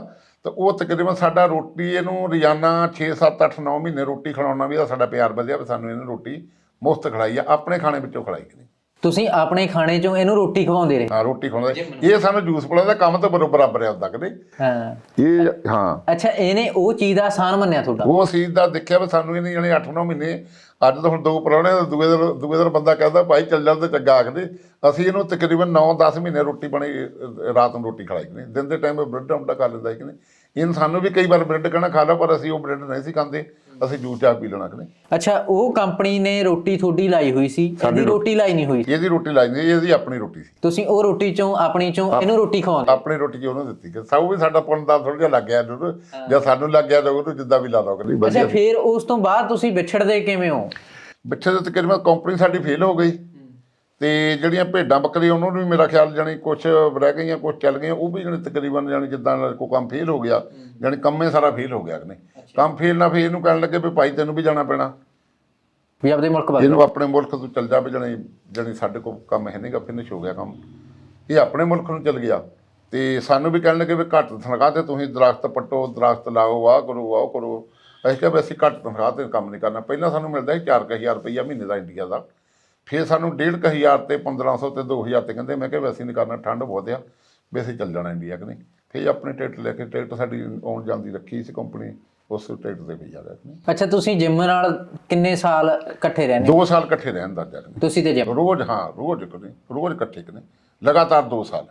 ਤੇ ਉਹ ਤਕਰੀਬਨ ਸਾਡਾ ਰੋਟੀ ਇਹਨੂੰ ਰੋਜ਼ਾਨਾ 6 7 8 9 ਮਹੀਨੇ ਰੋਟੀ ਖਿਲਾਉਣਾ ਵੀ ਇਹਦਾ ਸਾਡਾ ਪਿਆਰ ਵਧਿਆ ਵੀ ਸਾਨੂੰ ਇਹਨੂੰ ਰੋਟੀ ਮੁਫਤ ਖਿਲਾਈ ਆ, ਆਪਣੇ ਖਾਣੇ ਵਿੱਚੋਂ ਖਿਲਾਈ ਕਿ ਨਹੀਂ। ਤੁਸੀਂ ਆਪਣੇ ਖਾਣੇ 'ਚੋਂ ਇਹਨੂੰ ਰੋਟੀ ਖਵਾਉਂਦੇ ਰਹੇ। ਹਾਂ ਰੋਟੀ ਖਾਉਂਦਾ ਇਹ ਸਾਨੂੰ ਜੂਸ ਪਿਲਾਉਂਦਾ ਕੰਮ ਤਾਂ ਬਰੋ ਬਰਾਬਰ ਆ ਹੁੰਦਾ ਕਦੇ। ਹਾਂ। ਇਹ ਹਾਂ। ਅੱਛਾ ਇਹਨੇ ਉਹ ਚੀਜ਼ ਦਾ ਆਸਾਨ ਮੰਨਿਆ ਤੁਹਾਡਾ? ਉਹ ਚੀਜ਼ ਦਾ ਦੇਖਿਆ ਵੀ ਸਾਨੂੰ ਇਹਨੇ ਜਣੇ 8-9 ਮਹੀਨੇ ਅੱਜ ਤਾਂ ਹੁਣ ਦੋ ਪ੍ਰਾਹੁਣੇ ਤੇ ਦੂਏ ਦਿਨ ਦੂਏ ਦਿਨ ਬੰਦਾ ਕਹਿੰਦਾ ਭਾਈ ਚੱਲ ਜਾਂਦੇ ਚੰਗਾ ਆਖਦੇ। ਅਸੀਂ ਇਹਨੂੰ ਤਕਰੀਬਨ 9-10 ਮਹੀਨੇ ਰੋਟੀ ਬਣੀ ਅਹ, ਰਾਤ ਨੂੰ ਰੋਟੀ ਖਿਲਾਈ ਕਿ ਨਹੀਂ ਦਿਨ ਦੇ ਟਾਈਮ ਬ੍ਰੈਡ ਆਮਟਾ ਕਰ ਲੈਂਦਾ ਸੀ ਕਿ ਨਹੀਂ। ਇਹਨ ਸਾਨੂੰ ਵੀ ਕਈ ਵਾਰ ਬ੍ਰੈਡ ਕਹਿਣਾ ਖਾ ਲਓ ਪਰ ਅਸੀਂ ਉਹ ਬ੍ਰੈਡ ਨਹੀਂ ਸੀ ਖਾਂਦੇ। ਅਸੀਂ ਜੂਸ ਚਾਹ ਪੀ ਲੈਣਾ ਕਿ ਨਹੀਂ? ਅੱਛਾ ਉਹ ਕੰਪਨੀ ਨੇ ਰੋਟੀ ਤੁਹਾਡੀ ਲਾਈ ਹੋਈ ਸੀ ਇਹਦੀ ਰੋਟੀ। ਲਾਈ ਨਹੀਂ ਹੋਈ। ਇਹਦੀ ਰੋਟੀ ਲਾਈ ਨਹੀਂ ਇਹਦੀ ਆਪਣੀ ਰੋਟੀ ਸੀ। ਤੁਸੀਂ ਉਹ ਰੋਟੀ ਚੋਂ ਆਪਣੀ ਚੋਂ ਇਹਨੂੰ ਰੋਟੀ ਖਵਾਉਂਦੇ ਆਪਣੀ ਰੋਟੀ ਜੀ ਉਹਨੂੰ ਦਿੱਤੀ? ਕਿ ਸਭ ਵੀ ਸਾਡਾ ਪੁੰਨ ਦਾ ਥੋੜਾ ਜਿਹਾ ਲੱਗ ਗਿਆ ਇਹਨੂੰ ਜਾਂ ਸਾਨੂੰ ਲੱਗ ਗਿਆ ਤਾਂ ਉਹਨੂੰ ਜਿੱਦਾਂ ਵੀ ਲਾ ਲਓ ਕਿ ਅੱਛਾ ਫਿਰ ਉਸ ਤੋਂ ਬਾਅਦ ਤੁਸੀਂ ਵਿਛੜਦੇ ਕਿਵੇਂ ਹੋ? ਬੱਚੇ ਦੇ ਤਕਰੀਬਨ ਕੰਪਨੀ ਸਾਡੀ ਫੇਲ ਹੋ ਗਈ। ਤੇ ਜਿਹੜੀਆਂ ਭੇਡਾਂ ਬੱਕਰੀਆਂ ਉਹਨਾਂ ਨੂੰ ਵੀ ਮੇਰਾ ਖਿਆਲ ਜਾਣੀ ਕੁਝ ਰਹਿ ਗਈਆਂ ਕੁਝ ਚੱਲ ਗਈਆਂ ਉਹ ਵੀ ਜਾਣੀ ਤਕਰੀਬਨ ਜਾਣੀ ਜਿੱਦਾਂ ਕੋ ਕੰਮ ਫੇਲ ਹੋ ਗਿਆ ਜਾਣੀ ਕੰਮੇ ਸਾਰਾ ਫੇਲ ਹੋ ਗਿਆ ਕਿ ਨਹੀਂ। ਕੰਮ ਫੇਲ ਨਾ ਫੇਲ ਇਹਨੂੰ ਕਹਿਣ ਲੱਗੇ ਵੀ ਭਾਈ ਤੈਨੂੰ ਵੀ ਜਾਣਾ ਪੈਣਾ। ਵੀ ਆਪਦੇ ਮੁਲਕ ਵੱਲ ਇਹਨੂੰ ਆਪਣੇ ਮੁਲਕ ਤੋਂ ਚੱਲ ਜਾ ਵੀ ਜਾਣੀ ਜਾਣੀ ਸਾਡੇ ਕੋਲ ਕੰਮ ਹੈ ਨਹੀਂਗਾ ਫਿਨਿਸ਼ ਹੋ ਗਿਆ ਕੰਮ। ਇਹ ਆਪਣੇ ਮੁਲਕ ਨੂੰ ਚੱਲ ਗਿਆ। ਤੇ ਸਾਨੂੰ ਵੀ ਕਹਿਣ ਲੱਗੇ ਵੀ ਘੱਟ ਤਨਖਾਹ ਤੇ ਤੁਸੀਂ ਦਰਖਤ ਪੱਟੋ ਦਰਖਤ ਲਾਓ ਆਹ ਕਰੋ ਆਹ ਕਰੋ। ਅਸੀਂ ਕਿਹਾ ਵੀ ਅਸੀਂ ਘੱਟ ਤਨਖਾਹ ਤੇ ਕੰਮ ਨਹੀਂ ਕਰਨਾ। ਪਹਿਲਾਂ ਸਾਨੂੰ ਮਿਲਦਾ ਸੀ 4000 ਰੁਪਈਆ ਮਹੀਨੇ ਦਾ ਇੰਡੀਆ ਦਾ। ਫਿਰ ਸਾਨੂੰ 1500 ਤੇ 1500 ਤੇ 2000 ਤੇ ਕਹਿੰਦੇ ਮੈਂ ਕਿਹਾ ਵੀ ਅਸੀਂ ਨਹੀਂ ਕਰਨਾ ਠੰਡ ਬਹੁਤ ਆ ਵੀ ਅਸੀਂ ਚੱਲ ਜਾਣਾ ਇੰਡੀਆ ਕਿ ਨਹੀਂ। ਫਿਰ ਆਪਣੇ ਟਿਕਟ ਲੈ ਕੇ ਟਿਕਟ ਸਾਡੀ ਆਉਣ ਜਾਂਦੀ ਰੱਖੀ ਸੀ ਕੰਪਨੀ ਉਸ ਟਿਕਟ ਤੇ ਵੀ ਜਾ ਰਿਹਾ ਕਿ ਨਹੀਂ। ਅੱਛਾ ਤੁਸੀਂ ਜਿਮ ਨਾਲ ਕਿੰਨੇ ਸਾਲ ਇਕੱਠੇ ਰਹਿੰਦੇ? ਦੋ ਸਾਲ ਇਕੱਠੇ ਰਹਿਣ ਦਾ ਜਾ ਤੁਸੀਂ ਤੇ ਜਿਮ? ਰੋਜ਼ ਹਾਂ ਰੋਜ਼ ਕਦੇ ਰੋਜ਼ ਇਕੱਠੇ ਕਦੇ ਲਗਾਤਾਰ 2 ਸਾਲ।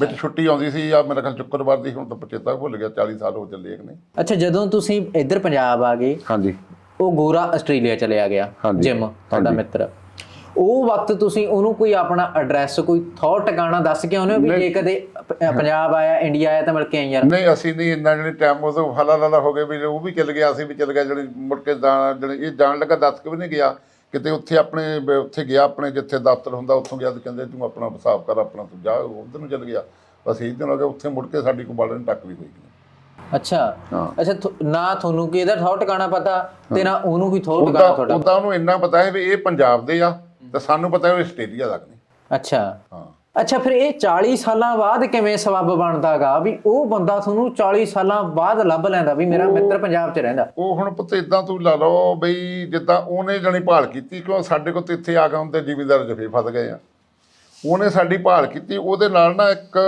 ਵਿੱਚ ਛੁੱਟੀ ਆਉਂਦੀ ਸੀ ਆ ਮੇਰਾ ਖਿਆਲ ਸ਼ੁੱਕਰਵਾਰ ਦੀ ਹੁਣ ਤਾਂ ਚੇਤਾ ਭੁੱਲ ਗਿਆ 40 ਸਾਲ ਹੋ ਚੱਲੇ ਨੇ ਅੱਛਾ ਜਦੋਂ ਤੁਸੀਂ ਇੱਧਰ ਪੰਜਾਬ ਆ ਗਏ ਹਾਂਜੀ। ਉਹ ਗੋਰਾ ਆਸਟ੍ਰੇਲੀਆ ਚਲਿਆ ਗਿਆ। ਜਿਮ ਤੁਹਾਡਾ। ਮਿੱਤਰ। ਉਹ ਵਕਤ ਤੁਸੀਂ ਉਹਨੂੰ ਕੋਈ ਆਪਣਾ ਐਡਰੈਸ ਕੋਈ ਥੌ ਟਿਕਾਣਾ ਦੱਸ ਕੇ ਆਉਨੇ ਹੋ ਵੀ ਜੇ ਕਦੇ ਪੰਜਾਬ ਆਇਆ ਇੰਡੀਆ ਆਇਆ ਤਾਂ ਮਿਲ ਕੇ ਆਈ ਯਾਰ। ਨਹੀਂ ਅਸੀਂ ਨਹੀਂ ਇੰਨਾ ਜਿਹੜੇ ਟਾਈਮ ਉਹ ਤੋਂ ਹਲਾ ਲਾਲਾ ਹੋ ਗਏ ਵੀ ਉਹ ਵੀ ਚੱਲ ਗਿਆ ਅਸੀਂ ਵੀ ਚੱਲ ਗਿਆ ਜਿਹੜੇ ਮੁੜ ਕੇ ਜਾਣ ਜਿਹੜੇ ਇਹ ਜਾਣ ਲੱਗਾ ਦੱਸ ਕੇ ਵੀ ਨਹੀਂ ਗਿਆ। ਕਿਤੇ ਉੱਥੇ ਆਪਣੇ ਉੱਥੇ ਗਿਆ ਆਪਣੇ ਜਿੱਥੇ ਦਫ਼ਤਰ ਹੁੰਦਾ ਉੱਥੋਂ ਗਿਆ ਤੇ ਕਹਿੰਦੇ ਤੂੰ ਆਪਣਾ ਹਿਸਾਬ ਕਰ ਆਪਣਾ ਤੂੰ ਜਾ ਉਧਰ ਨੂੰ ਚੱਲ ਗਿਆ। ਬਸ ਇਹ ਦਿਨ ਹੋ ਗਿਆ ਉੱਥੇ ਮੁੜ ਕੇ ਸਾਡੀ ਕੋਈ ਬਾਲਣ ਟੱਕ ਵੀ ਹੋਈ ਅੱਛਾ। ਅੱਛਾ ਨਾ ਤੁਹਾਨੂੰ ਕਿ ਇਹਦਾ ਥੌ ਟਿਕਾਣਾ ਪਤਾ ਤੇ ਨਾ ਉਹਨੂੰ ਕੋਈ ਥੌ ਟਿਕਾਣਾ ਤੁਹਾਡਾ? ਉਦਾਂ ਉਹਨੂੰ ਇੰਨਾ ਪਤਾ ਹੈ ਵੀ ਇਹ ਪੰਜਾਬ ਦੇ ਆ। ਤੇ ਸਾਨੂੰ ਪਤਾ ਹੈ ਉਹ ਆਸਟ੍ਰੇਲੀਆ ਦਾ ਨਹੀਂ। ਅੱਛਾ। ਹਾਂ। ਅੱਛਾ ਫਿਰ ਇਹ 40 ਸਾਲਾਂ ਬਾਅਦ ਕਿਵੇਂ ਸਬੱਬ ਬਣਦਾਗਾ? ਵੀ ਉਹ ਬੰਦਾ ਤੁਹਾਨੂੰ 40 ਸਾਲਾਂ ਬਾਅਦ ਲੱਭ ਲੈਂਦਾ ਵੀ ਮੇਰਾ ਮਿੱਤਰ ਪੰਜਾਬ 'ਚ ਰਹਿੰਦਾ। ਉਹ ਹੁਣ ਪੁੱਤ ਇਦਾਂ ਤੂੰ ਲਾ ਲਓ ਬਈ ਜਿੱਦਾਂ ਉਹਨੇ ਜਣੀ ਭਾਲ ਕੀਤੀ ਕਿਉਂ ਸਾਡੇ ਕੋਲ ਤੇ ਇੱਥੇ ਆ ਕੇ ਹੁਣ ਤੇ ਜ਼ਿਮੀਂਦਾਰ ਜਫੇ ਫਸ ਗਏ ਆ। ਉਹਨੇ ਸਾਡੀ ਭਾਲ ਕੀਤੀ ਉਹਦੇ ਨਾਲ ਨਾ ਇੱਕ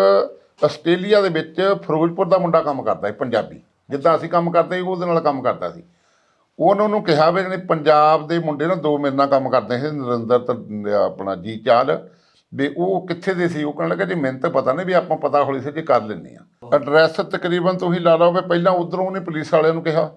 ਆਸਟ੍ਰੇਲੀਆ ਦੇ ਵਿੱਚ ਫਿਰੋਜ਼ਪੁਰ ਦਾ ਮੁੰਡਾ ਕੰਮ ਕਰਦਾ ਸੀ ਪੰਜਾਬੀ। ਜਿੱਦਾਂ ਅਸੀਂ ਕੰਮ ਕਰਦੇ ਸੀ ਉਹਦੇ ਨਾਲ ਕੰਮ ਕਰਦਾ ਸੀ। ਉਹਨਾਂ ਨੂੰ ਕਿਹਾ ਵੀ ਜਿਹੜੇ ਪੰਜਾਬ ਦੇ ਮੁੰਡੇ ਨਾ ਦੋ ਮੇਰੇ ਨਾਲ ਕੰਮ ਕਰਦੇ ਸੀ ਨਰਿੰਦਰ ਤੇ ਆਪਣਾ ਜੀ ਚਾਲ ਵੀ ਉਹ ਕਿੱਥੇ ਦੇ ਸੀ? ਉਹ ਕਹਿਣ ਲੱਗਾ ਜੀ ਮੈਨੂੰ ਤਾਂ ਪਤਾ ਨਹੀਂ ਵੀ ਆਪਾਂ ਪਤਾ ਹੌਲੀ ਸੀ ਜੀ ਕਰ ਲੈਂਦੇ ਆ ਐਡਰੈਸ ਤਕਰੀਬਨ ਤੁਸੀਂ ਲਾ ਲਓ ਵੀ ਪਹਿਲਾਂ ਉਧਰੋਂ ਉਹਨੇ ਪੁਲਿਸ ਵਾਲਿਆਂ ਨੂੰ ਕਿਹਾ।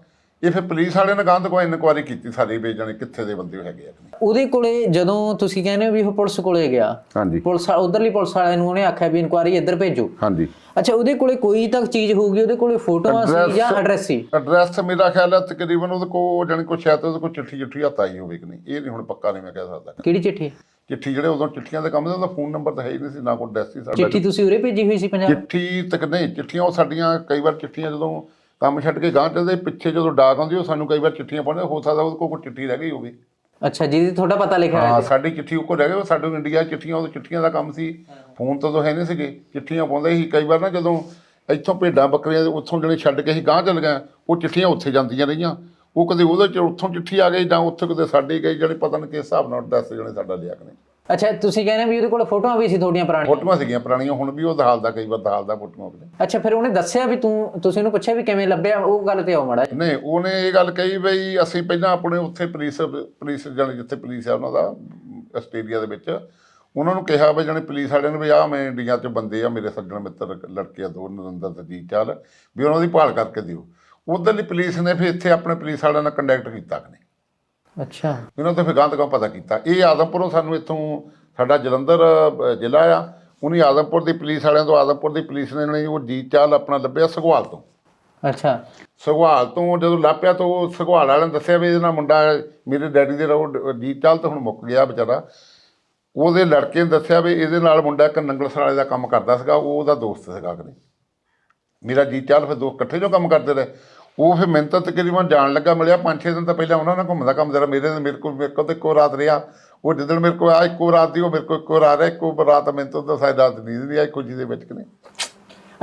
ਇਹ ਫਿਰ ਪੁਲਿਸ ਵਾਲਿਆਂ ਨੇ ਗਾਂਧ ਕੋਈ ਇਨਕੁਆਰੀ ਕੀਤੀ ਸਾਰੀ ਵੀ ਜਾਣੇ ਕਿੱਥੇ ਦੇ ਬੰਦੇ ਹੈਗੇ ਆ ਉਹਦੇ ਕੋਲੇ ਜਦੋਂ ਤੁਸੀਂ ਕਹਿੰਦੇ ਹੋ ਵੀ ਉਹ ਪੁਲਿਸ ਕੋਲੇ ਗਿਆ ਹਾਂਜੀ। ਪੁਲਿਸ ਉਧਰਲੀ ਪੁਲਿਸ ਵਾਲਿਆਂ ਨੂੰ ਉਹਨੇ ਆਖਿਆ ਵੀ ਇਨਕੁਆਰੀ ਇੱਧਰ ਭੇਜੋ। ਹਾਂਜੀ। ਅੱਛਾ ਉਹਦੇ ਕੋਲੇ ਕੋਈ ਤਾਂ ਚੀਜ਼ ਹੋਊਗੀ ਉਹਦੇ ਕੋਲੇ ਫੋਟੋਆਂ ਸੀ ਜਾਂ ਐਡਰੈਸ ਸੀ? ਐਡਰੈਸ ਮੇਰਾ ਖਿਆਲ ਹੈ ਤਕਰੀਬਨ ਉਹਦੇ ਕੋਲ ਜਾਣੀ ਕੋਈ ਸ਼ਾਇਦ ਉਹਦੇ ਕੋਲ ਚਿੱਠੀ ਚਿੱਠੀ ਹੱਥ ਆਈ ਹੋਵੇ ਕਿ ਨਹੀਂ ਇਹ ਨਹੀਂ ਹੁਣ ਪੱਕਾ ਨਹੀਂ ਮੈਂ ਕਹਿ ਸਕਦਾ। ਕਿਹੜੀ ਚਿੱਠੀ? ਚਿੱਠੀ ਜਿਹੜੇ ਉਦੋਂ ਚਿੱਠੀਆਂ ਦੇ ਕੰਮ ਦੇ ਉਹਦਾ ਫੋਨ ਨੰਬਰ ਤਾਂ ਹੈ ਹੀ ਨਹੀਂ ਸੀ ਨਾ ਕੋਈ ਐਡਰੈਸ ਸੀ ਸਾਡਾ। ਚਿੱਠੀ ਤੁਸੀਂ ਉਰੇ ਭੇਜੀ ਹੋਈ ਸੀ ਪੰਜਾਬ? ਚਿੱਠੀ ਤੱਕ ਨਹੀਂ ਚਿੱਠੀਆਂ ਉਹ ਸਾਡੀਆਂ ਕਈ ਵਾਰ ਚਿੱਠੀਆਂ ਜਦੋਂ ਕੰਮ ਛੱਡ ਕੇ ਗਾਂਹ ਚੱਲਦੇ ਪਿੱਛੇ ਜਦੋਂ ਡਾਕ ਆਉਂਦੀ ਉਹ ਸਾਨੂੰ ਕਈ ਵਾਰ ਚਿੱਠੀਆਂ ਪਾਉਂਦੇ ਹੋ ਸਕਦਾ ਉਹਦੇ ਕੋਲ ਕੋਈ ਚਿੱਠੀ ਰਹਿ ਗਈ ਹੋਵੇ। ਅੱਛਾ ਜਿਹਦੀ ਤੁਹਾਡਾ ਪਤਾ ਲਿਖਿਆ ਹੋਇਆ ਹਾਂ ਸਾਡੀ ਚਿੱਠੀ ਉਹ ਕੋਲ ਰਹਿ ਗਈ ਉਹ ਸਾਡੇ ਇੰਡੀਆ ਚਿੱਠੀਆਂ ਉਹ ਚਿੱਠੀਆਂ ਦਾ ਕੰਮ ਸੀ। ਫੋਨ ਤਾਂ ਉਦੋਂ ਹੈ ਨਹੀਂ ਸੀਗੇ ਚਿੱਠੀਆਂ ਪਾਉਂਦੇ ਸੀ। ਕਈ ਵਾਰ ਨਾ ਜਦੋਂ ਇੱਥੋਂ ਭੇਡਾਂ ਬੱਕਰੀਆਂ ਦੇ ਉੱਥੋਂ ਜਿਹੜੇ ਛੱਡ ਕੇ ਅਸੀਂ ਗਾਂਹ ਚੱਲ ਗਏ ਉਹ ਚਿੱਠੀਆਂ ਉੱਥੇ ਜਾਂਦੀਆਂ ਰਹੀਆਂ। ਉਹ ਕਦੇ ਉਹਦੇ ਚ ਉੱਥੋਂ ਚਿੱਠੀ ਆ ਗਈ ਜਾਂ ਉੱਥੇ ਕਦੇ ਸਾਡੀ ਗਈ ਜਿਹੜੇ ਪਤਾ ਨਹੀਂ ਕਿਸ ਹਿਸਾਬ ਨਾਲ ਦੱਸ ਜਣੇ ਸਾਡਾ ਲਿਆ ਕਿ ਨਹੀਂ ਅੱਛਾ ਤੁਸੀਂ ਕਹਿੰਦੇ ਵੀ ਉਹਦੇ ਕੋਲ ਫੋਟੋਆਂ ਵੀ ਸੀ ਤੁਹਾਡੀਆਂ ਪੁਰਾਣੀਆਂ? ਫੋਟੋਆਂ ਸੀਗੀਆਂ ਪੁਰਾਣੀਆਂ ਹੁਣ ਵੀ ਉਹ ਦਹਾਲਦਾ ਕਈ ਵਾਰ ਦਹਾਲਦਾ ਫੋਟੋਆਂ ਉਹਦੇ ਅੱਛਾ ਫਿਰ ਉਹਨੇ ਦੱਸਿਆ ਵੀ ਤੂੰ ਤੁਸੀਂ ਉਹਨੂੰ ਪੁੱਛਿਆ ਵੀ ਕਿਵੇਂ ਲੱਭਿਆ? ਉਹ ਗੱਲ ਤੇ ਆਓ ਮਾੜਾ। ਨਹੀਂ ਉਹਨੇ ਇਹ ਗੱਲ ਕਹੀ ਬਈ ਅਸੀਂ ਪਹਿਲਾਂ ਆਪਣੇ ਉੱਥੇ ਪੁਲਿਸ ਪੁਲਿਸ ਜਾਣੀ ਜਿੱਥੇ ਪੁਲਿਸ ਆ ਉਹਨਾਂ ਦਾ ਆਸਟ੍ਰੇਲੀਆ ਦੇ ਵਿੱਚ ਉਹਨਾਂ ਨੂੰ ਕਿਹਾ ਵੀ ਜਾਣੀ ਪੁਲਿਸ ਵਾਲਿਆਂ ਨੇ ਵੀ ਆ ਮੈਂ ਇੰਡੀਆ 'ਚ ਬੰਦੇ ਆ ਮੇਰੇ ਸੱਜਣ ਮਿੱਤਰ ਲੜਕੇ ਆ ਦੋ ਨਰਿੰਦਰ ਤੇ ਜੀ ਚਾਲ ਵੀ ਉਹਨਾਂ ਦੀ ਭਾਲ ਕਰਕੇ ਦਿਓ। ਉਧਰਲੀ ਪੁਲਿਸ ਨੇ ਫਿਰ ਇੱਥੇ ਆਪਣੇ ਪੁਲਿਸ ਵਾਲਿਆਂ ਨਾਲ ਕੰਟੈਕਟ ਕੀਤਾ ਕਿ ਨਹੀਂ। ਅੱਛਾ। ਇਹਨਾਂ ਤੋਂ ਫਿਰ ਗਾਂ ਤੋਂ ਪਤਾ ਕੀਤਾ। ਇਹ ਆਦਮਪੁਰੋਂ ਸਾਨੂੰ ਇੱਥੋਂ ਸਾਡਾ ਜਲੰਧਰ ਅ, ਜ਼ਿਲ੍ਹਾ ਆ। ਉਹਨੇ ਆਦਮਪੁਰ ਦੀ ਪੁਲਿਸ ਵਾਲਿਆਂ ਤੋਂ ਆਦਮਪੁਰ ਦੀ ਪੁਲਿਸ ਨੇ ਨੇ ਉਹ ਜੀ ਚਾਲ ਆਪਣਾ ਲੱਭਿਆ ਸਗਵਾਲ ਤੋਂ। ਅੱਛਾ। ਸਗਵਾਲ ਤੋਂ ਜਦੋਂ ਲੱਭਿਆ ਤਾਂ ਉਹ ਸਗਵਾਲ ਵਾਲਿਆਂ ਨੇ ਦੱਸਿਆ ਵੀ ਇਹਦੇ ਨਾਲ ਮੁੰਡਾ ਮੇਰੇ ਡੈਡੀ ਦੇ ਰੋ ਜੀਤ ਚਾਲ ਤਾਂ ਹੁਣ ਮੁੱਕ ਗਿਆ ਵਿਚਾਰਾ। ਉਹਦੇ ਲੜਕੇ ਨੇ ਦੱਸਿਆ ਵੀ ਇਹਦੇ ਨਾਲ ਮੁੰਡਾ ਇੱਕ ਨੰਗਲਸਰਾਲੇ ਦਾ ਕੰਮ ਕਰਦਾ ਸੀਗਾ ਉਹ ਉਹਦਾ ਦੋਸਤ ਸੀਗਾ ਕਿ ਨਹੀਂ ਮੇਰਾ ਜੀਤ ਚਾਲ ਫਿਰ ਦੋ ਇਕੱਠੇ ਜੋ ਕੰਮ ਕਰਦੇ ਰਹੇ। ਉਹ ਫਿਰ ਮੈਨੂੰ ਤਾਂ ਤਕਰੀਬਨ ਜਾਣ ਲੱਗਾ, ਮਿਲਿਆ ਪੰਜ ਛੇ ਦਿਨ ਤਾਂ ਪਹਿਲਾਂ ਉਹਨਾਂ ਨਾਲ ਘੁੰਮਦਾ ਕੰਮ ਜਰਾ ਮੇਰੇ ਮੇਰੇ ਕੋਲ ਮੇਰੇ ਕੋਲ ਤੇ ਇੱਕੋ ਰਾਤ ਰਿਹਾ। ਉਹ ਜਿੱਦਣ ਮੇਰੇ ਕੋਲ ਆ ਇੱਕੋ ਰਾਤ ਦੀ ਉਹ ਮੇਰੇ ਕੋਲ ਇੱਕੋ ਰਾਤ ਰਿਹਾ, ਇੱਕੋ ਰਾਤ ਮੈਨੂੰ ਤਾਂ ਉਹਦਾ ਰਾਤ ਨੀਂਦ ਨਹੀਂ ਆਈ ਖੁਸ਼ੀ ਦੇ ਵਿੱਚ ਕਿ ਨਹੀਂ।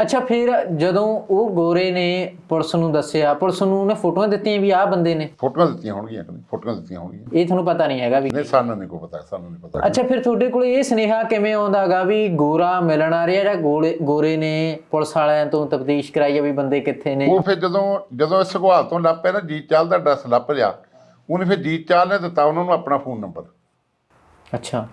ਅੱਛਾ ਫਿਰ ਜਦੋਂ ਉਹ ਗੋਰੇ ਨੇ ਪੁਲਿਸ ਨੂੰ ਦੱਸਿਆ ਪੁਲਿਸ ਨੂੰ ਉਹਨੇ ਫੋਟੋਆਂ ਦਿੱਤੀਆਂ ਵੀ ਆਹ ਬੰਦੇ ਨੇ? ਫੋਟੋਆਂ ਦਿੱਤੀਆਂ ਹੋਣਗੀਆਂ ਕਿ ਨਹੀਂ ਫੋਟੋਆਂ ਦਿੱਤੀਆਂ ਹੋਣਗੀਆਂ। ਇਹ ਤੁਹਾਨੂੰ ਪਤਾ ਨਹੀਂ ਹੈਗਾ ਵੀ ਨਹੀਂ ਸਾਨੂੰ ਨਹੀਂ ਕੋਈ ਪਤਾ ਸਾਨੂੰ ਨਹੀਂ ਪਤਾ। ਅੱਛਾ ਫਿਰ ਤੁਹਾਡੇ ਕੋਲ ਇਹ ਸੁਨੇਹਾ ਕਿਵੇਂ ਆਉਂਦਾਗਾ ਵੀ ਗੋਰਾ ਮਿਲਣ ਆ ਰਿਹਾ ਜਾਂ ਗੋਲੇ ਗੋਰੇ ਨੇ ਪੁਲਿਸ ਵਾਲਿਆਂ ਤੋਂ ਤਫਤੀਸ਼ ਕਰਾਈ ਆ ਵੀ ਬੰਦੇ ਕਿੱਥੇ ਨੇ? ਉਹ ਫਿਰ ਜਦੋਂ ਜਦੋਂ ਇਸ ਸਗਵਾਲ ਤੋਂ ਲੱਭ ਪਿਆ ਨਾ ਜੀਤ ਚਾਲ ਦਾ ਐਡਰੈਸ ਲੱਭ ਲਿਆ ਉਹਨੇ ਫਿਰ ਜੀਤ ਚਾਲ ਨੇ ਦਿੱਤਾ ਉਹਨਾਂ ਨੂੰ ਆਪਣਾ ਫੋਨ ਨੰਬਰ। ਅੱਛਾ।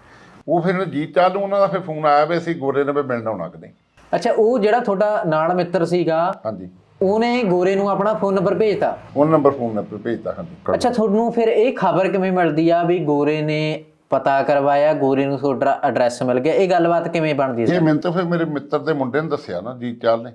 ਉਹ ਫਿਰ ਜੀਤ ਚਾਲ ਨੂੰ ਉਹਨਾਂ ਦਾ ਫਿਰ ਫੋਨ ਆਇਆ ਵੀ ਅਸੀਂ ਗੋਰੇ ਨੇ ਵੀ ਮਿਲਣ ਆਉਣਾ ਕਿ ਨਹੀਂ। ਅੱਛਾ ਉਹ ਜਿਹੜਾ ਤੁਹਾਡਾ ਨਾਲ ਮਿੱਤਰ ਸੀਗਾ ਹਾਂਜੀ। ਉਹਨੇ ਗੋਰੇ ਨੂੰ ਆਪਣਾ ਫੋਨ ਨੰਬਰ ਭੇਜਤਾ? ਉਹ ਨੰਬਰ ਫੋਨ ਨੰਬਰ ਭੇਜਤਾ ਹਾਂਜੀ। ਅੱਛਾ ਤੁਹਾਨੂੰ ਫਿਰ ਇਹ ਖਬਰ ਕਿਵੇਂ ਮਿਲਦੀ ਆ ਵੀ ਗੋਰੇ ਨੇ ਪਤਾ ਕਰਵਾਇਆ ਗੋਰੇ ਨੂੰ ਤੁਹਾਡਾ ਐਡਰੈਸ ਮਿਲ ਗਿਆ? ਇਹ ਗੱਲਬਾਤ ਕਿਵੇਂ ਬਣਦੀ ਸੀ ਇਹ ਮੈਨੂੰ ਤਾਂ ਫਿਰ ਮੇਰੇ ਮਿੱਤਰ ਦੇ ਮੁੰਡੇ ਨੇ ਦੱਸਿਆ ਨਾ ਜੀਤ ਚਾਲ ਨੇ।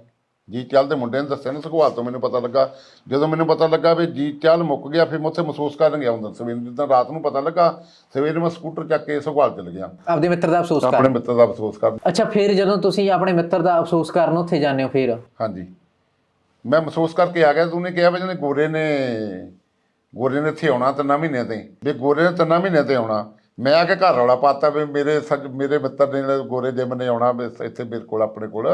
ਜੀ ਚੱਲ ਦੇ ਮੁੰਡੇ ਨੇ ਦੱਸਿਆ ਨਾ ਸੁਖਵਾਲ ਤੋਂ ਮੈਨੂੰ ਪਤਾ ਲੱਗਾ। ਜਦੋਂ ਮੈਨੂੰ ਪਤਾ ਲੱਗਾ ਵੀ ਜੀ ਚੱਲ ਮੁੱਕ ਗਿਆ ਫਿਰ ਮੈਂ ਉੱਥੇ ਮਹਿਸੂਸ ਕਰਨ ਗਿਆ ਹੁੰਦਾ ਸਵੇਰ ਜਿੱਦਾਂ ਰਾਤ ਨੂੰ ਪਤਾ ਲੱਗਾ ਸਵੇਰ ਮੈਂ ਸਕੂਟਰ ਚੱਕ ਕੇ ਸੁਖਵਾਲ ਚਲ ਗਿਆ। ਆਪਦੇ ਮਿੱਤਰ ਦਾ ਅਫਸੋਸ ਆਪਣੇ ਕਰ। ਮਿੱਤਰ ਦਾ ਅਫਸੋਸ ਕਰ। ਅੱਛਾ ਫਿਰ ਜਦੋਂ ਤੁਸੀਂ ਆਪਣੇ ਮਿੱਤਰ ਦਾ ਅਫਸੋਸ ਕਰਨ ਉੱਥੇ ਜਾਂਦੇ ਹੋ ਫਿਰ? ਹਾਂਜੀ। ਮੈਂ ਮਹਿਸੂਸ ਕਰਕੇ ਆ ਗਿਆ ਤੂੰ ਕਿਹਾ ਵੀ ਜਿਹਨੇ ਗੋਰੇ ਨੇ ਗੋਰੇ ਨੇ ਇੱਥੇ ਆਉਣਾ ਤਿੰਨਾਂ ਮਹੀਨਿਆਂ ਤੇ। ਵੀ ਗੋਰੇ ਨੇ ਤਿੰਨਾਂ ਮਹੀਨਿਆਂ ਤੇ ਆਉਣਾ। ਮੈਂ ਆ ਕੇ ਘਰ ਰੌਲਾ ਪਾਤਾ ਵੀ ਮੇਰੇ ਸੱਜ- ਮੇਰੇ ਮਿੱਤਰ ਨੇ ਜਿਹੜੇ ਗੋਰੇ ਜਿਮ ਨੇ ਆਉਣਾ ਵੀ ਇੱਥੇ ਮੇਰੇ ਕੋਲ ਆਪਣੇ ਕੋਲ।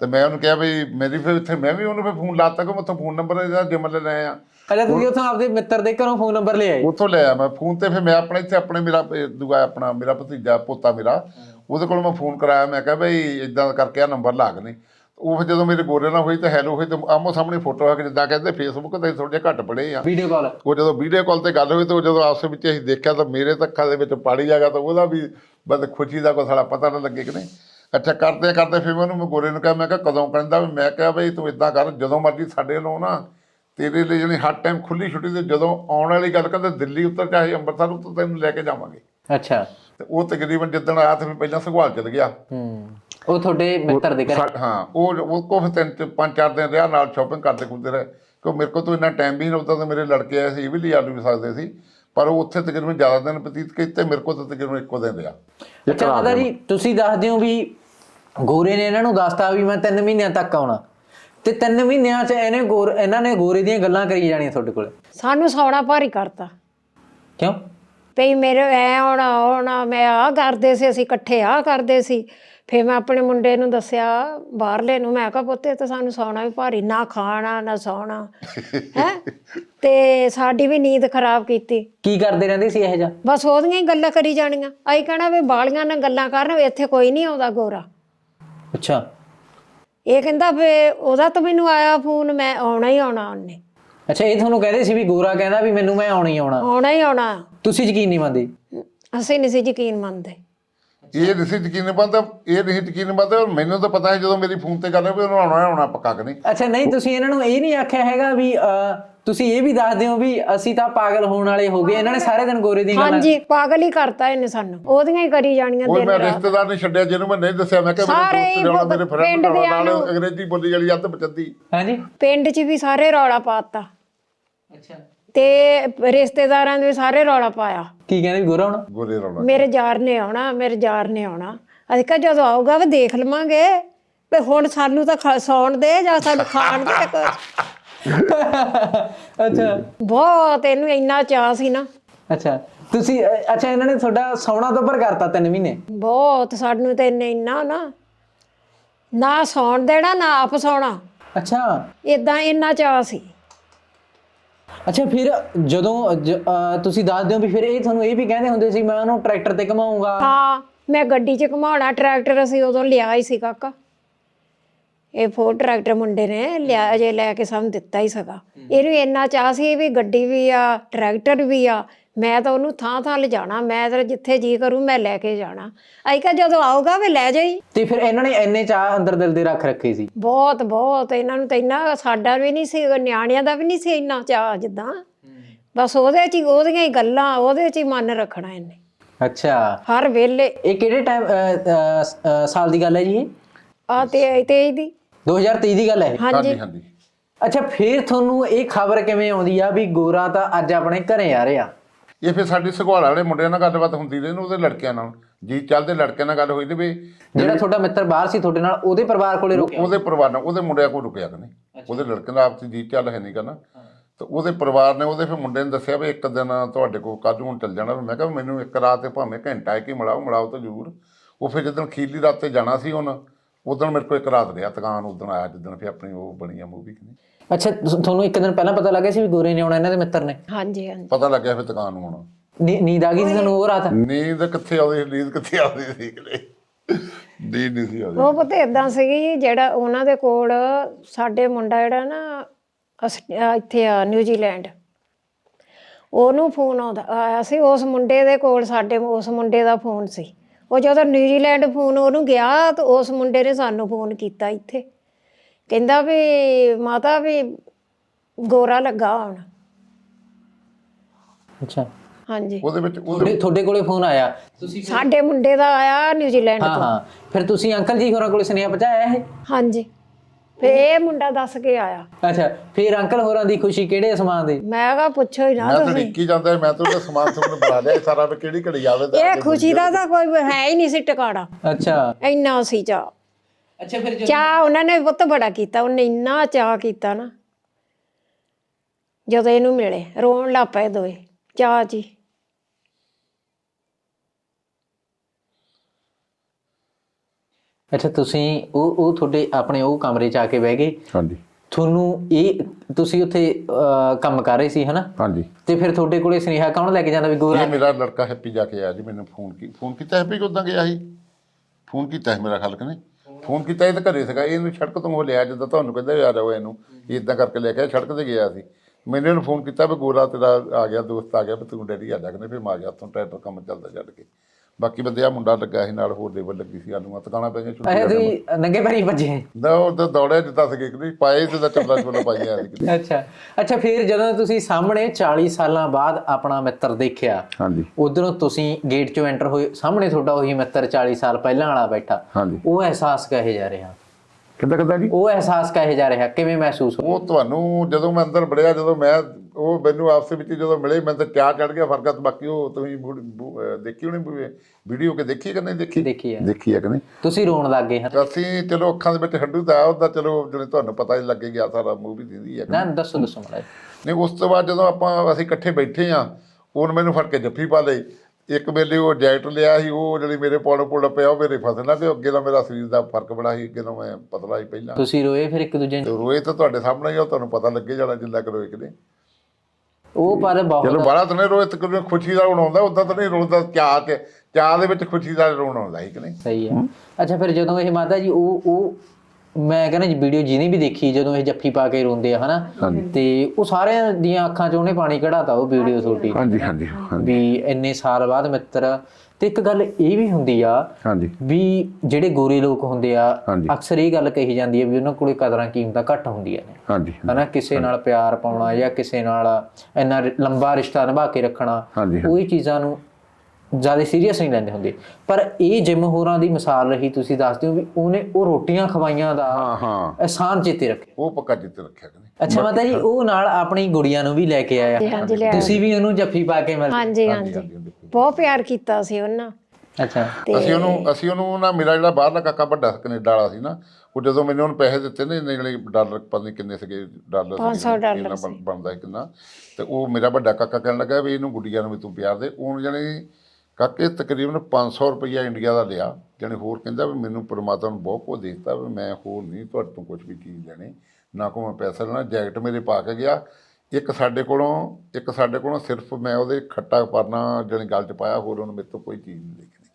ਤੇ ਮੈਂ ਉਹਨੂੰ ਕਿਹਾ ਵੀ ਮੇਰੀ ਫਿਰ ਇੱਥੇ ਮੈਂ ਵੀ ਉਹਨੂੰ ਫਿਰ ਫੋਨ ਲਾਤਾ ਕਿ ਮੈਥੋਂ ਫੋਨ ਨੰਬਰ ਇਹਦਾ ਜਿਮ ਲੈ ਲੈ ਆ ਅੱਛਾ ਤੁਸੀਂ ਉੱਥੋਂ ਆਪਦੇ ਮਿੱਤਰ ਦੇ ਘਰੋਂ ਫੋਨ ਨੰਬਰ ਲੈ ਆਏ? ਉੱਥੋਂ ਲਿਆ ਮੈਂ ਫੋਨ ਤੇ ਫਿਰ ਮੈਂ ਆਪਣੇ ਇੱਥੇ ਆਪਣੇ ਮੇਰਾ ਇਹ ਦੂਆ ਆਪਣਾ ਮੇਰਾ ਭਤੀਜਾ ਪੋਤਾ ਮੇਰਾ ਉਹਦੇ ਕੋਲ ਮੈਂ ਫੋਨ ਕਰਾਇਆ ਮੈਂ ਕਿਹਾ ਬਈ ਇਦਾਂ ਕਰਕੇ ਆ ਨੰਬਰ ਲਾਗ ਨੇ ਉਹ ਜਦੋਂ ਮੇਰੇ ਗੋਰੇ ਨਾਲ ਹੋਈ ਤਾਂ ਹੈਲੋ ਹੋਈ ਤਾਂ ਆਮੋ ਸਾਹਮਣੇ ਫੋਟੋ ਆ ਕੇ ਜਿੱਦਾਂ ਕਹਿੰਦੇ ਫੇਸਬੁੱਕ ਤੇ ਥੋੜੇ ਘੱਟ ਪੜੇ ਆ। ਵੀਡੀਓ ਕਾਲ ਉਹ ਜਦੋਂ ਵੀਡੀਓ ਕਾਲ ਤੇ ਗੱਲ ਹੋਈ ਤੇ ਉਹ ਜਦੋਂ ਆਪਸ ਵਿੱਚ ਅਸੀਂ ਦੇਖਿਆ ਤਾਂ ਮੇਰੇ ਅੱਖਾਂ ਦੇ ਵਿੱਚ ਪਾਣੀ ਜਾਗਾ ਤਾਂ ਉਹਦਾ ਵੀ ਬਸ ਖੁਸ਼ੀ ਦਾ ਕੋਈ ਸਾਲਾ ਪਤਾ ਨਾ ਲੱਗੇ ਕਿ ਨਹੀਂ। ਅੱਛਾ ਕਰਦੇ ਕਰਦੇ ਫਿਰ ਮੈਂ ਉਹਨੂੰ ਮੈਂ ਗੋਰੇ ਨੂੰ ਕਿਹਾ ਮੈਂ ਕਿਹਾ ਕਦੋਂ ਕਹਿੰਦਾ ਵੀ ਮੈਂ ਕਿਹਾ ਬਈ ਤੂੰ ਇਦਾਂ ਕਰ ਜਦੋਂ ਮਰਜ਼ੀ ਸਾਡੇ ਵੱਲੋਂ ਨਾ ਤੇਰੇ ਲਈ ਜਣੀ ਹਰ ਟਾਈਮ ਖੁੱਲੀ ਛੁੱਟੀ ਤੇ ਜਦੋਂ ਆਉਣ ਵਾਲੀ ਗੱਲ ਕਹਿੰਦੇ ਦਿੱਲੀ ਉੱਤਰ ਚਾਹੇ ਅੰਮ੍ਰਿਤਸਰ ਉੱਤਰ ਤੈਨੂੰ ਲੈ ਕੇ ਜਾਵਾਂਗੇ। ਅੱਛਾ। ਤੇ ਉਹ ਤਕਰੀਬਨ ਜਿੱਦਣ ਆਇਆ ਤੇ ਫਿਰ ਪਹਿਲਾਂ ਸੰਘਵਾਲ ਚਲ ਗਿਆ। ਹੂੰ। ਉਹ ਤੁਹਾਡੇ ਮਿੱਤਰ ਦੇ ਘਰ? ਸਾ- ਹਾਂ ਉਹ ਉਹ ਕੋ ਫਿਰ ਤਿੰਨ ਪੰਜ ਚਾਰ ਦਿਨ ਰਿਹਾ ਨਾਲ ਸ਼ਾਪਿੰਗ ਕਰਦੇ ਕੁੰਦੇ ਰਹੇ। ਕਿਉਂ ਮੇਰੇ ਕੋਲ ਤਾਂ ਇੰਨਾ ਟਾਈਮ ਵੀ ਨਹੀਂ ਹੁੰਦਾ ਤਾਂ ਮੇਰੇ ਲੜਕੇ ਆਏ ਸੀ ਇਹ ਵੀ ਲਿਆ ਵੀ ਸਕਦੇ ਸੀ। ਪਰ ਉਹ ਉੱਥੇ ਤਕਰੀਬਨ ਜ਼ਿਆਦਾ ਦਿਨ ਬਤੀਤ ਕੀਤੇ ਮੇਰੇ ਕੋਲ ਤਾਂ ਤਕਰੀਬਨ ਇੱਕੋ ਦਿਨ ਰਿਹਾ। ਅੱਛਾ ਮਾਤਾ ਜੀ ਤੁਸੀਂ ਦੱਸਦੇ ਹੋ ਵੀ ਗੋਰੇ ਨੇ ਇਹਨਾਂ ਨੂੰ ਦੱਸਤਾ ਵੀ ਮੈਂ 3 ਮਹੀਨਿਆਂ ਤੱਕ ਆਉਣਾ। ਤੇ 3 ਮਹੀਨਿਆਂ 'ਚ ਇਹਨੇ ਗੋਰ ਇਹਨਾਂ ਨੇ ਗੋਰੇ ਦੀਆਂ ਗੱਲਾਂ ਕਰੀ ਜਾਣੀਆਂ ਤੁਹਾਡੇ ਕੋਲ। ਸਾਨੂੰ ਸੌਣਾ ਭਾਰੀ ਕਰਤਾ। ਕਿਉਂ? ਪਈ ਮੇਰੇ ਐ ਆਉਣਾ ਆਉਣਾ ਮੈਂ ਆ ਕਰਦੇ ਸੀ ਅਸੀਂ ਇਕੱਠੇ ਆ ਕਰਦੇ ਸੀ। ਫਿਰ ਮੈਂ ਆਪਣੇ ਮੁੰਡੇ ਨੂੰ ਦੱਸਿਆ ਬਾਹਰਲੇ ਨੂੰ ਮੈਂ ਕਿਹਾ ਪੁੱਤੇ ਤਾਂ ਸਾਨੂੰ ਸੌਣਾ ਵੀ ਭਾਰੀ ਨਾ ਖਾਣਾ ਨਾ ਸੌਣਾ। ਹੈ? ਤੇ ਸਾਡੀ ਵੀ ਨੀਂਦ ਖਰਾਬ ਕੀਤੀ। ਕੀ ਕਰਦੇ ਰਹਿੰਦੇ ਸੀ ਇਹ ਜਿਹਾ? ਬਸ ਉਹਦੀਆਂ ਹੀ ਗੱਲਾਂ ਕਰੀ ਜਾਣੀਆਂ। ਆਈ ਕਹਿਣਾ ਵੀ ਬਾਲੀਆਂ ਨਾਲ ਗੱਲਾਂ ਕਰਨ ਵੀ ਇੱਥੇ ਕੋਈ ਨਹੀਂ ਆਉਂਦਾ ਗੋਰਾ। ਅੱਛਾ। ਇਹ ਕਹਿੰਦਾ ਵੀ ਉਹਦਾ ਤਾਂ ਮੈਨੂੰ ਆਇਆ ਫੋਨ ਮੈਂ ਆਉਣਾ ਹੀ ਆਉਣਾ ਉਹਨੇ। ਅੱਛਾ ਇਹ ਤੁਹਾਨੂੰ ਕਹਿੰਦੇ ਸੀ ਵੀ ਗੋਰਾ ਕਹਿੰਦਾ ਵੀ ਮੈਨੂੰ ਮੈਂ ਆਉਣਾ ਹੀ ਆਉਣਾ। ਆਉਣਾ ਹੀ ਆਉਣਾ। ਤੁਸੀਂ ਯਕੀਨ ਨਹੀਂ ਮੰਨਦੇ? ਅਸੀਂ ਨਹੀਂ ਸੀ ਯਕੀਨ ਮੰਨਦੇ। ਇਹ ਨਹੀਂ ਸੀ ਯਕੀਨ ਬੰਦਾ ਇਹ ਨਹੀਂ ਯਕੀਨ ਬੰਦਾ ਮੈਨੂੰ ਤਾਂ ਪਤਾ ਹੈ ਜਦੋਂ ਮੇਰੀ ਫੋਨ ਤੇ ਗੱਲ ਹੋਈ ਉਹਨੂੰ ਆਉਣਾ ਆਉਣਾ ਪੱਕਾ ਕਿ ਨਹੀਂ। ਅੱਛਾ ਨਹੀਂ ਤੁਸੀਂ ਇਹਨਾਂ ਨੂੰ ਇਹ ਨਹੀਂ ਆਖਿਆ ਹੈਗਾ ਵੀ ਅਹ, ਤੁਸੀਂ ਇਹ ਵੀ ਦੱਸਦੇ ਹੋ ਵੀ ਅਸੀਂ ਤਾਂ ਪਾਗਲ ਹੋਣ ਵਾਲੇ ਹੋ ਗਏ ਇਹਨਾਂ ਨੇ ਸਾਰੇ ਦਿਨ ਗੋਰੇ ਦੀਆਂ ਗੱਲਾਂ ਹਾਂਜੀ ਪਾਗਲ ਹੀ ਕਰਤਾ ਇਹਨੇ ਸਾਨੂੰ। ਉਹਦੀਆਂ ਹੀ ਕਰੀ ਜਾਣੀਆਂ ਉਹ ਦਿਨ ਮੈਂ ਰਾਤ। ਰਿਸ਼ਤੇਦਾਰ ਨਹੀਂ ਛੱਡਿਆ ਜਿਹਨੂੰ ਮੈਂ ਨਹੀਂ ਦੱਸਿਆ ਮੈਂ ਕਿਹਾ ਸਾਰੇ ਮੇਰੇ ਦੋਸਤ ਨੇ ਆਉਣਾ, ਮੇਰੇ ਪਿੰਡ ਫਰੈਂਡ ਨਾਲ ਦਿਆਂ ਨੂੰ। ਅੰਗਰੇਜ਼ੀ ਬੋਲੀ ਵਾਲੀ ਅੱਧ ਬਚਦੀ। ਹਾਂਜੀ। ਪਿੰਡ 'ਚ ਵੀ ਸਾਰੇ ਰੌਲਾ ਪਾਤਾ ਅੱਛਾ। ਤੇ ਰਿਸ਼ਤੇਦਾਰਾਂ ਦੇ ਸਾਰੇ ਰੌਲਾ ਪਾਇਆ। ਕੀ ਕਹਿੰਦੇ ਗੋਰਾ ਹੋਣਾ? ਗੋਰੇ ਰੌਲਾ ਮੇਰੇ ਯਾਰ ਨੇ ਆਉਣਾ ਮੇਰੇ ਯਾਰ ਨੇ ਆਉਣਾ। ਅਸੀਂ ਕਿਹਾ ਜਦੋਂ ਆਊਗਾ ਵੀ ਦੇਖ ਲਵਾਂਗੇ ਵੀ ਹੁਣ ਸਾਨੂੰ ਤਾਂ ਖਾ- ਸੌਣ ਦੇ ਜਾਂ ਸਾਨੂੰ ਖਾਣ ਦੇ ਕੁਛ। ਅੱਛਾ। ਬਹੁਤ ਇਹਨੂੰ ਇੰਨਾ ਚਾਹ ਸੀ ਨਾ। ਅੱਛਾ। ਤੁਸੀਂ ਅ- ਅੱਛਾ ਇਹਨਾਂ ਨੇ ਤੁਹਾਡਾ ਸੌਣਾ ਤੋਂ ਪਰ ਕਰਤਾ ਤਿੰਨ ਮਹੀਨੇ। ਬਹੁਤ ਸਾਨੂੰ ਤੇ ਇੰਨੇ ਇੰਨਾ ਨਾ ਨਾ ਸੌਣ ਦੇਣਾ ਨਾ ਆਪ ਸੌਣਾ। ਅੱਛਾ। ਇਦਾਂ ਇੰਨਾ ਚਾਹ ਸੀ। ਅੱਛਾ ਫਿਰ ਜਦੋਂ ਜ- ਤੁਸੀਂ ਦੱਸਦੇ ਹੋ ਵੀ ਫਿਰ ਇਹ ਤੁਹਾਨੂੰ ਇਹ ਵੀ ਕਹਿੰਦੇ ਹੁੰਦੇ ਸੀ ਮੈਂ ਉਹਨੂੰ ਟਰੈਕਟਰ ਤੇ ਘਮਾਉਂਗਾ। ਹਾਂ ਮੈਂ ਗੱਡੀ 'ਚ ਘੁਮਾਉਣਾ ਟਰੈਕਟਰ ਅਸੀਂ ਉਦੋਂ ਲਿਆ ਹੀ ਸੀ ਕਾਕਾ। ਇਹ ਫੋਰ ਟਰੈਕਟਰ ਮੁੰਡੇ ਨੇ ਲਿਆ ਜੇ ਲੈ ਕੇ ਸਾਨੂੰ ਦਿੱਤਾ ਹੀ ਸਗਾ। ਇਹਨੂੰ ਇੰਨਾ ਚਾਹ ਸੀ ਵੀ ਗੱਡੀ ਵੀ ਆ ਟਰੈਕਟਰ ਵੀ ਆ ਮੈਂ ਤਾਂ ਉਹਨੂੰ ਥਾਂ ਥਾਂ ਲਿਜਾਣਾ ਮੈਂ ਤਾਂ ਜਿੱਥੇ ਜੀ ਕਰੂ ਮੈਂ ਲੈ ਕੇ ਜਾਣਾ। ਅਸੀਂ ਕਿਹਾ ਜਦੋਂ ਆਊਗਾ ਵੀ ਲੈ ਜਾਈ। ਤੇ ਫਿਰ ਇਹਨਾਂ ਨੇ ਇੰਨੇ ਚਾਹ ਅੰਦਰ ਦਿਲ ਦੇ ਰੱਖ ਰੱਖੇ ਸੀ। ਬਹੁਤ ਬਹੁਤ ਇਹਨਾਂ ਨੂੰ ਤਾਂ ਇੰਨਾ ਸਾਡਾ ਵੀ ਨਹੀਂ ਸੀ ਨਿਆਣਿਆਂ ਦਾ ਵੀ ਨਹੀਂ ਸੀ ਇੰਨਾ ਚਾਹ ਜਿੱਦਾਂ। ਬਸ ਉਹਦੇ 'ਚ ਹੀ ਉਹਦੀਆਂ ਹੀ ਗੱਲਾਂ ਉਹਦੇ 'ਚ ਹੀ ਮਨ ਰੱਖਣਾ ਇਹਨੇ। ਅੱਛਾ। ਹਰ ਵੇਲੇ। ਇਹ ਕਿਹੜੇ ਟਾਈਮ ਸਾਲ ਦੀ ਗੱਲ ਹੈ ਜੀ ਇਹ? ਆ ਤੇ ਤੇਜ ਦੀ। 2023 ਦੀ ਗੱਲ ਹੈ ਹਾਂਜੀ ਹਾਂਜੀ। ਅੱਛਾ ਫਿਰ ਤੁਹਾਨੂੰ ਇਹ ਖਬਰ ਕਿਵੇਂ ਆਉਂਦੀ ਆ ਵੀ ਗੋਰਾ ਤਾਂ ਅੱਜ ਆਪਣੇ ਘਰੇ ਆ ਰਿਹਾ? ਇਹ ਫਿਰ ਸਾਡੀ ਸੁਖਵਾਲ ਵਾਲੇ ਮੁੰਡਿਆਂ ਨਾਲ ਗੱਲਬਾਤ ਹੁੰਦੀ ਰਹੀ ਨੂੰ ਉਹਦੇ ਲੜਕਿਆਂ ਨਾਲ। ਜੀ ਚੱਲਦੇ ਲੜਕਿਆਂ ਨਾਲ ਗੱਲ ਹੋਈ ਤੇ ਵੀ ਜਿਹੜਾ ਤੁਹਾਡਾ ਮਿੱਤਰ ਬਾਹਰ ਸੀ ਤੁਹਾਡੇ ਨਾਲ ਉਹਦੇ ਪਰਿਵਾਰ ਕੋਲੇ ਰੁਕਿਆ? ਉਹਦੇ ਪਰਿਵਾਰ ਨਾਲ ਉਹਦੇ ਮੁੰਡਿਆਂ ਕੋਲ ਰੁਕਿਆ ਕਿ ਨਹੀਂ? ਉਹਦੇ ਲੜਕੇ ਨਾਲ ਆਪਸੀ ਜੀ ਚੱਲ ਹੈ ਨਹੀਂ ਕਰਨਾ ਤੇ ਉਹਦੇ ਪਰਿਵਾਰ ਨੇ ਉਹਦੇ ਫਿਰ ਮੁੰਡੇ ਨੇ ਦੱਸਿਆ ਵੀ ਇੱਕ ਦਿਨ ਤੁਹਾਡੇ ਕੋਲ ਕੱਲ੍ਹ ਨੂੰ ਹੁਣ ਚੱਲ ਜਾਣਾ। ਮੈਂ ਕਿਹਾ ਮੈਨੂੰ ਇੱਕ ਰਾਤ ਤੇ ਭਾਵੇਂ ਘੰਟਾ ਹੈ ਕਿ ਮਿਲਾਓ ਮਿਲਾਓ ਤਾਂ ਜ਼ਰੂਰ। ਉਹ ਫਿਰ ਜਦੋਂ ਖੀਲੀ ਰਾਤ ਤੇ ਜਾਣਾ ਸੀ ਹੁਣ ਉਦੋਂ ਮੇਰੇ ਕੋਲ ਇੱਕ ਰਾਤ ਰਿਹਾ ਤਕਾਨ ਉਦੋਂ ਆਇਆ ਜਿੱਦਣ ਫਿਰ ਆਪਣੀ ਉਹ ਬਣੀ ਆ ਮੂਵੀ ਕਿ ਨਹੀਂ। ਅੱਛਾ ਤੁਹਾਨੂੰ ਇੱਕ ਦਿਨ ਪਹਿਲਾਂ ਪਤਾ ਲੱਗਿਆ ਸੀ ਵੀ ਗੋਰੇ ਨੇ ਆਉਣਾ ਇਹਨਾਂ ਦੇ ਮਿੱਤਰ ਨੇ? ਹਾਂਜੀ ਹਾਂਜੀ। ਪਤਾ ਲੱਗਿਆ ਫਿਰ ਤਕਾਨ ਨੂੰ ਆਉਣਾ ਨੀ- ਨੀਂਦ ਆ ਗਈ ਸੀ ਤੁਹਾਨੂੰ ਉਹ ਰਾਤ? ਨੀਂਦ ਕਿੱਥੇ ਆਉਂਦੀ ਨੀਂਦ ਕਿੱਥੇ ਆਉਂਦੀ ਸੀ ਕਿਤੇ? ਨੀਂਦ ਨਹੀਂ ਸੀ ਆਉਂਦੀ। ਉਹ ਪਤਾ ਇਦਾਂ ਸੀਗੀ ਜਿਹੜਾ ਉਹਨਾਂ ਦੇ ਕੋਲ ਸਾਡੇ ਮੁੰਡਾ ਜਿਹੜਾ ਨਾ ਅਸ- ਇੱਥੇ ਆ ਨਿਊਜ਼ੀਲੈਂਡ। ਉਹਨੂੰ ਫੋਨ ਆਉਂਦਾ ਆਇਆ ਸੀ ਉਸ ਮੁੰਡੇ ਦੇ ਕੋਲ ਸਾਡੇ ਉਸ ਮੁੰਡੇ ਦਾ ਫੋਨ ਸੀ। ਉਹ ਜਦੋਂ ਨਿਊਜ਼ੀਲੈਂਡ ਫੋਨ ਉਹਨੂੰ ਗਿਆ ਤਾਂ ਉਸ ਮੁੰਡੇ ਨੇ ਸਾਨੂੰ ਫੋਨ ਕੀਤਾ ਇੱਥੇ। ਕਹਿੰਦਾ ਵੀ ਮਾਤਾ ਵੀ ਗੋਰਾ ਲੱਗਾ ਹੁਣ। ਅੱਛਾ। ਹਾਂਜੀ। ਉਹਦੇ ਵਿੱਚ ਉਹਦੇ ਤੁਹਾਡੇ ਤੁਹਾਡੇ ਕੋਲੇ ਫੋਨ ਆਇਆ। ਤੁਸੀਂ ਸਾਡੇ ਮੁੰਡੇ ਦਾ ਆਇਆ ਨਿਊਜ਼ੀਲੈਂਡ ਹਾਂ ਤੋਂ। ਹਾਂ। ਫਿਰ ਤੁਸੀਂ ਅੰਕਲ ਜੀ ਹੋਰਾਂ ਕੋਲੇ ਸੁਨੇਹਾ ਪਹੁੰਚਾਇਆ ਇਹ? ਹਾਂਜੀ। ਫੇ ਇਹ ਮੁੰਡਾ ਦੱਸ ਕੇ ਆਇਆ। ਅੱਛਾ। ਫਿਰ ਅੰਕਲ ਹੋਰਾਂ ਦੀ ਖੁਸ਼ੀ ਕਿਹੜੇ ਸਮਾਨ ਦੀ? ਮੈਂ ਕਿਹਾ ਪੁੱਛੋ ਹੀ ਨਾ ਮੈਂ ਤਾਂ ਤੁਸੀਂ। ਡਿੱਕੀ ਜਾਂਦਾ ਮੈਂ ਤਾਂ ਉਹਦਾ ਸਮਾਨ ਸਮੂਨ ਬਣਾ ਲਿਆ ਸਾਰਾ ਵੀ ਕਿਹੜੀ ਘੜੀ ਆਵੇ ਤਾਂ ਇਹ ਖੁਸ਼ੀ ਦਾ ਤਾਂ ਕੋਈ ਹੈ ਹੀ ਨਹੀਂ ਸੀ ਟਿਕਾਣਾ। ਅੱਛਾ। ਇੰਨਾ ਸੀ ਚਾਹ ਅੱਛਾ ਫਿਰ ਚਾਹ ਉਹਨਾਂ ਨੇ ਬਹੁਤ ਬੜਾ ਕੀਤਾ ਉਹਨੇ ਇੰਨਾ ਚਾਹ ਕੀਤਾ ਨਾ। ਜਦੋਂ ਇਹਨੂੰ ਮਿਲੇ ਰੋਣ ਲੱਗ ਪਏ ਦੋਏ ਚਾਹ ਜੀ। ਅੱਛਾ ਤੁਸੀਂ ਉਹ ਉਹ ਤੁਹਾਡੇ ਆਪਣੇ ਉਹ ਕਮਰੇ 'ਚ ਆ ਕੇ ਬਹਿ ਗਏ? ਹਾਂਜੀ। ਤੁਹਾਨੂੰ ਇਹ ਤੁਸੀਂ ਉੱਥੇ ਅਹ, ਕੰਮ ਕਰ ਰਹੇ ਸੀ ਹਨਾ? ਹਾਂਜੀ। ਤੇ ਫਿਰ ਤੁਹਾਡੇ ਕੋਲੇ ਸੁਨੇਹਾ ਕੌਣ ਲੈ ਕੇ ਜਾਂਦਾ ਵੀ ਗੋਰਾ ਇਹ ਮੇਰਾ ਲੜਕਾ ਹੈਪੀ ਜਾ ਕੇ ਆਇਆ ਜੀ ਮੈਨੂੰ ਫੋਨ ਕੀ ਫੋਨ ਕੀਤਾ ਹੈਪੀ ਕੋਦਾਂ ਗਿਆ ਸੀ? ਫੋਨ ਕੀਤਾ ਹੈ ਮੇਰਾ ਖਲਕ ਨੇ ਫੋਨ ਕੀਤਾ ਇਹ ਤਾਂ ਘਰੇ ਸੀਗਾ ਇਹਨੂੰ ਸੜਕ ਤੋਂ ਉਹ ਲਿਆ ਜਦੋਂ ਤੁਹਾਨੂੰ ਕਹਿੰਦਾ ਵੀ ਆ ਜਾਓ ਇਹਨੂੰ ਇਦਾਂ ਕਰਕੇ ਲੈ ਕੇ ਆਇਆ, ਸੜਕ ਤੇ ਗਿਆ ਸੀ। ਮੈਨੂੰ ਇਹਨੂੰ ਫੋਨ ਕੀਤਾ ਵੀ ਗੋਰਾ ਤੇਰਾ ਆ ਗਿਆ ਦੋਸਤ ਆ ਗਿਆ ਵੀ ਤੂੰ ਡੈਡੀ ਆ ਜਾ ਕਹਿੰਦੇ ਫਿਰ ਮੈਂ ਆ ਗਿਆ ਉੱਥੋਂ ਟਰੈਕਟਰ ਕੰਮ ਚੱਲਦਾ ਛੱਡ ਕੇ। ਬਾਕੀ ਬੰਦੇ ਆ ਮੁੰਡਾ ਲੱਗਾ ਸੀ ਨਾਲ ਹੋਰ ਲੇਬਰ ਲੱਗੀ ਸੀ ਆਲੂਆਂ ਤਕਾਣਾ ਪੈ ਗਿਆ ਅੱਛਾ ਤੁਸੀਂ ਨੰਗੇ ਪੈਰੀ ਭੱਜੇ। ਨਾ ਉਹ ਤਾਂ ਦੌੜਿਆ ਜਿੱਦਾਂ ਸੀਗੇ ਕਿ ਨਹੀਂ ਪਾਏ ਤੇ ਤਾਂ ਚੱਪਲਾਂ ਚੁੱਲਾ ਪਾਈਆਂ ਸੀ ਅੱਛਾ। ਅੱਛਾ ਫਿਰ ਜਦੋਂ ਤੁਸੀਂ ਸਾਹਮਣੇ 40 ਸਾਲਾਂ ਬਾਅਦ ਆਪਣਾ ਮਿੱਤਰ ਦੇਖਿਆ ਹਾਂਜੀ। ਉਧਰੋਂ ਤੁਸੀਂ ਗੇਟ 'ਚੋਂ ਐਂਟਰ ਹੋਏ ਸਾਹਮਣੇ ਤੁਹਾਡਾ ਉਹੀ ਮਿੱਤਰ 40 ਸਾਲ ਪਹਿਲਾਂ ਵਾਲਾ ਬੈਠਾ। ਹਾਂਜੀ। ਉਹ ਅਹਿਸਾਸ ਕਹੇ ਜਾ ਰਿਹਾ? ਕਿੱਦਾਂ ਕਿੱਦਾਂ ਜੀ? ਉਹ ਅਹਿਸਾਸ ਕਹੇ ਜਾ ਰਿਹਾ ਕਿਵੇਂ ਮਹਿਸੂਸ ਹੋ ਉਹ ਤੁਹਾਨੂੰ ਜਦੋਂ ਮੈਂ ਅੰਦਰ ਵੜਿਆ ਜਦੋਂ ਮੈਂ ਉਹ ਮੈਨੂੰ ਆਪਸ ਵਿੱਚ ਜਦੋਂ ਮਿਲੇ ਮੈਂ ਤਾਂ ਚਾਹ ਚੜ ਗਿਆ ਫਰਕਤ ਬਾਕੀ ਉਹ ਤੁਸੀਂ ਦੇਖੀ ਹੋਣੀ ਵੀਡੀਓ ਕਿ ਦੇਖੀ ਕਿ ਨਹੀਂ ਦੇਖੀ? ਦੇਖੀ ਹੈ। ਦੇਖੀ ਹੈ ਕਿ ਨਹੀਂ? ਤੁਸੀਂ ਰੋਣ ਲੱਗ ਗਏ ਤਾਂ ਅਸੀਂ ਚਲੋ ਅੱਖਾਂ ਦੇ ਵਿੱਚ ਹੱਡੂ ਤਾਂ ਉਹਦਾ ਚਲੋ ਜਿਹੜੇ ਤੁਹਾਨੂੰ ਪਤਾ ਹੀ ਲੱਗੇ ਗਿਆ ਸਾਰਾ ਮੂਵੀ ਦਿੰਦੀ ਹੈ ਨਾ। ਦੱਸੋ ਦੱਸੋ ਮੜਾ ਨਹੀਂ ਉਸ ਤੋਂ ਬਾਅਦ ਜਦੋਂ ਆਪਾਂ ਅਸੀਂ ਇਕੱਠੇ ਬੈਠੇ ਆ ਉਹਨੇ ਮੈਨੂੰ ਫੜ ਕੇ ਜੱਫੀ ਪਾ ਲਈ ਇੱਕ ਵੇਲੇ ਉਹ ਜੈਕਟ ਲਿਆ ਸੀ ਉਹ ਜਿਹੜੀ ਮੇਰੇ ਪੌੜ ਪੁੜ ਪਿਆ ਉਹ ਮੇਰੇ ਫਸ ਨਾ ਕਿ ਅੱਗੇ ਦਾ ਮੇਰਾ ਸਰੀਰ ਦਾ ਫ਼ਰਕ ਬੜਾ ਸੀ ਅੱਗੇ ਮੈਂ ਪਤਲਾ ਸੀ ਪਹਿਲਾਂ। ਤੁਸੀਂ ਰੋਏ ਫਿਰ ਇੱਕ ਦੂਜੇ ਤੇ ਨੂੰ ਰੋਏ ਤਾਂ ਤੁਹਾਡੇ ਸਾਹਮਣੇ ਹੀ ਆ ਤੁਹਾਨੂੰ ਪਤਾ ਲੱਗੇ ਜਾਣਾ ਜਿੰਨਾ ਕਿ ਰੋਏ ਕਿ ਨਹੀਂ ਉਹ ਪਰ ਚਲੋ ਬਹੁਤ ਬਾਹਲਾ ਤਾਂ ਨਹੀਂ ਰੋਏ ਤੇ ਕੋਈ ਖੁਸ਼ੀ ਦਾ ਰੋਣ ਆਉਂਦਾ ਉਦਾਂ ਤਾਂ ਨਹੀਂ ਰੋਂਦਾ ਚਾਹ ਕੇ ਚਾਹ ਦੇ ਵਿੱਚ ਖੁਸ਼ੀ ਦਾ ਰੋਣ ਆਉਂਦਾ ਸੀ ਕਿ ਨਹੀਂ? ਸਹੀ ਹੈ। ਅੱਛਾ ਫਿਰ ਜਦੋਂ ਇਹ ਮਾਤਾ ਜੀ ਉਹ ਉਹ ਮੈਂ ਕਹਿੰਦਾ ਜੀ ਵੀਡੀਓ ਜਿਹਨੇ ਵੀ ਦੇਖੀ ਜਦੋਂ ਇਹ ਜੱਫੀ ਪਾ ਕੇ ਰੋਂਦੇ ਆ ਹਨਾ? ਤੇ ਉਹ ਸਾਰਿਆਂ ਦੀਆਂ ਅੱਖਾਂ 'ਚ ਉਹਨੇ ਪਾਣੀ ਕਢਾਤਾ ਉਹ ਵੀਡੀਓ ਤੁਹਾਡੀ ਹਾਂਜੀ ਹਾਂਜੀ ਵੀ ਇੰਨੇ ਸਾਲ ਬਾਅਦ ਮਿੱਤਰ। ਤੇ ਇੱਕ ਗੱਲ ਇਹ ਵੀ ਹੁੰਦੀ ਆ ਹਾਂਜੀ। ਵੀ ਜਿਹੜੇ ਗੋਰੇ ਲੋਕ ਹੁੰਦੇ ਆ। ਅਕਸਰ ਇਹ ਗੱਲ ਕਹੀ ਜਾਂਦੀ ਹੈ ਵੀ ਉਹਨਾਂ ਕੋਲੇ ਕਦਰਾਂ ਕੀਮਤਾਂ ਘੱਟ ਹੁੰਦੀਆਂ ਨੇ। ਹਾਂਜੀ ਹਨਾ ਕਿਸੇ ਨਾਲ ਪਿਆਰ ਪਾਉਣਾ ਜਾਂ ਕਿਸੇ ਨਾਲ ਇੰਨਾ ਲੰਬਾ ਰਿਸ਼ਤਾ ਨਿਭਾ ਕੇ ਰੱਖਣਾ ਉਹ ਹੀ ਚੀਜ਼ਾਂ ਨੂੰ ਜ਼ਿਆਦਾ ਸੀਰੀਅਸ ਨਹੀਂ ਲੈਂਦੇ ਹੁੰਦੇ। ਪਰ ਇਹ ਜਿਮ ਹੋਰਾਂ ਦੀ ਮਿਸਾਲ ਰਹੀ ਤੁਸੀਂ ਦੱਸਦੇ ਹੋ ਵੀ ਉਹਨੇ ਉਹ ਰੋਟੀਆਂ ਖਵਾਈਆਂ ਦਾ ਹਾਂ ਹਾਂ। ਅਹਿਸਾਨ ਚੇਤੇ ਰੱਖਿਆ। ਉਹ ਪੱਕਾ ਜਿੱਤ ਰੱਖਿਆ ਕਿ ਨਹੀਂ? ਅੱਛਾ ਮਾਤਾ ਜੀ ਉਹ ਨਾਲ ਆਪਣੀ ਗੁੜੀਆਂ ਨੂੰ ਵੀ ਲੈ ਕੇ ਆਇਆ। ਤੁਸੀਂ ਵੀ ਉਹਨੂੰ ਜੱਫੀ ਪਾ ਕੇ ਮਿਲ ਹਾਂਜੀ ਹਾਂਜੀ ਬਹੁਤ ਪਿਆਰ ਕੀਤਾ ਸੀ ਉਹਨਾਂ। ਅੱਛਾ। ਅਸੀਂ ਉਹਨੂੰ ਅਸੀਂ ਉਹਨੂੰ ਨਾ ਮੇਰਾ ਜਿਹੜਾ ਬਾਹਰਲਾ ਕਾਕਾ ਵੱਡਾ ਕੈਨੇਡਾ ਵਾਲਾ ਸੀ ਨਾ ਉਹ ਜਦੋਂ ਮੈਨੂੰ ਉਹਨੂੰ ਪੈਸੇ ਦਿੱਤੇ ਨੇ ਇੰਨੇ ਜਿਹੜੇ ਡਾਲਰ ਪਤਾ ਨਹੀਂ ਕਿੰਨੇ ਸੀਗੇ ਡਾਲਰ 500 ਡਾਲਰ ਇੰਨਾ ਬਣ- ਬਣਦਾ ਕਿੰਨਾ। ਤੇ ਉਹ ਮੇਰਾ ਵੱਡਾ ਕਾਕਾ ਕਹਿਣ ਲੱਗਾ ਵੀ ਇਹਨੂੰ ਗੁੱਡੀਆਂ ਨੂੰ ਵੀ ਤੂੰ ਪਿਆਰ ਦੇ। ਉਹਨੂੰ ਜਾਣੀ ਕਾਕੇ ਤਕਰੀਬਨ 500 ਰੁਪਈਆ ਇੰਡੀਆ ਦਾ ਲਿਆ। ਜਾਣੀ ਹੋਰ ਕਹਿੰਦਾ ਵੀ ਮੈਨੂੰ ਪਰਮਾਤਮਾ ਨੂੰ ਬਹੁਤ ਕੁਝ ਦੇ ਦਿੱਤਾ ਵੀ ਮੈਂ ਹੋਰ ਨਹੀਂ ਤੁਹਾਡੇ ਤੋਂ ਕੁਝ ਵੀ ਚੀਜ਼ ਲੈਣੀ। ਨਾ ਕੋ ਮੈਂ ਪੈਸਾ ਲੈਣਾ, ਜੈਕਟ ਮੇਰੇ ਪਾ ਕੇ ਗਿਆ। ਇੱਕ ਸਾਡੇ ਕੋਲੋਂ, ਇੱਕ ਸਾਡੇ ਕੋਲੋਂ ਸਿਰਫ ਮੈਂ ਉਹਦੇ ਖੱਟਾ ਪਰਨਾ ਜਾਣੀ ਗੱਲ 'ਚ ਪਾਇਆ, ਹੋਰ ਉਹਨੂੰ ਮੇਰੇ ਤੋਂ ਕੋਈ ਚੀਜ਼ ਨਹੀਂ ਦੇਖਣੀ।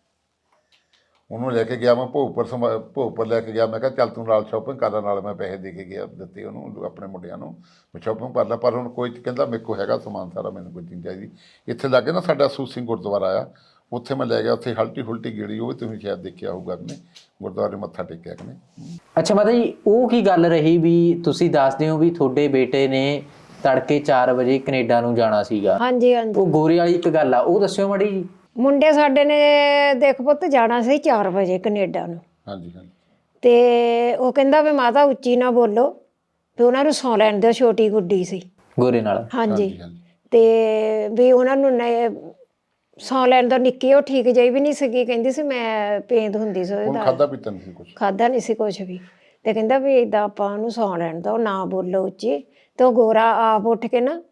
ਉਹਨੂੰ ਲੈ ਕੇ ਗਿਆ ਮੈਂ ਭੋਪਰ ਸਮਾ- ਭੋਗਪੁਰ ਲੈ ਕੇ ਗਿਆ। ਮੈਂ ਕਿਹਾ, ਚੱਲ ਤੂੰ ਨਾਲ ਸ਼ਾਪਿੰਗ ਕਰ ਲੈ, ਨਾਲ ਮੈਂ ਪੈਸੇ ਦੇ ਕੇ ਗਿਆ, ਦਿੱਤੇ ਉਹਨੂੰ ਆਪਣੇ ਮੁੰਡਿਆਂ ਨੂੰ। ਮੈਂ ਸ਼ਾਪਿੰਗ ਕਰ ਲੈ ਪਰ ਹੁਣ ਕੋਈ ਕਹਿੰਦਾ ਮੇਰੇ ਕੋਲ ਹੈਗਾ ਸਮਾਨ ਸਾਰਾ, ਮੈਨੂੰ ਕੋਈ ਚੀਜ਼ ਚਾਹੀਦੀ। ਇੱਥੇ ਲੱਗੇ ਨਾ ਸਾਡਾ ਸੂਤ ਸਿੰਘ ਗੁਰਦੁਆਰਾ ਆ। ਉੱਥੇ ਮੈਂ ਲੈ ਗਿਆ ਉੱਥੇ ਹਲਟੀ ਹੁਲਟੀ ਗੇੜੀ ਉਹ ਵੀ ਤੁਸੀਂ ਸ਼ਾਇਦ ਦੇਖਿਆ ਹੋਊਗਾ ਕਿ ਗੁਰਦੁਆਰੇ ਮੱਥਾ ਟੇਕਿਆ ਕਿ ਨਹੀਂ ਅੱਛਾ ਮਾਤਾ ਜੀ ਉਹ ਕੀ ਗੱਲ ਰਹੀ ਵੀ ਤੁਸੀਂ ਦੱਸਦੇ ਹੋ ਵੀ ਤੁਹਾਡੇ ਬੇਟੇ ਨੇ ਤੜਕੇ 4 ਵਜੇ ਕੈਨੇਡਾ ਨੂੰ ਜਾਣਾ ਸੀਗਾ? ਹਾਂਜੀ ਹਾਂਜੀ। ਉਹ ਗੋਰੇ ਵਾਲੀ ਇੱਕ ਗੱਲ ਆ ਉਹ ਦੱਸਿਓ ਮੜੀ ਜੀ। ਮੁੰਡੇ ਸਾਡੇ ਨੇ ਦੇਖ ਪੁੱਤ ਜਾਣਾ ਸੀ 4 ਵਜੇ ਕੈਨੇਡਾ ਨੂੰ। ਹਾਂਜੀ ਹਾਂਜੀ। ਤੇ ਉਹ ਕਹਿੰਦਾ ਵੀ ਮਾਤਾ ਉੱਚੀ ਨਾ ਬੋਲੋ ਵੀ ਉਹਨਾਂ ਨੂੰ ਸੌ ਲੈਣ ਦਿਓ ਛੋਟੀ ਗੁੱਡੀ ਸੀ। ਗੋਰੇ ਨਾਲ? ਹਾਂਜੀ ਹਾਂਜੀ। ਤੇ ਵੀ ਉਹਨਾਂ ਨੂੰ ਨੇ ਸੌ ਲੈਣ ਦਾ ਨਿੱਕੀ ਉਹ ਠੀਕ ਜਾਈ ਵੀ ਨਹੀਂ ਸੀਗੀ। ਕਹਿੰਦੀ ਸੀ ਮੈਂ ਪੇਂਦ ਹੁੰਦੀ ਸੀ ਹੁਣ ਉਹਦਾ ਖਾਦਾ ਪੀਤਾ ਨਹੀਂ ਸੀ ਕੁਝ ਖਾਦਾ ਨਹੀਂ ਸੀ ਕੁਝ ਵੀ। ਤੇ ਕਹਿੰਦਾ ਵੀ ਇਦਾਂ ਆਪਾਂ ਉਹਨੂੰ ਸੌ ਲੈਣ ਦੋ ਨਾ ਬੋਲੋ ਉੱਚੀ। ਤੇ ਉਹ ਗੋਰਾ ਆਪ ਉੱਠ ਕੇ ਨਾ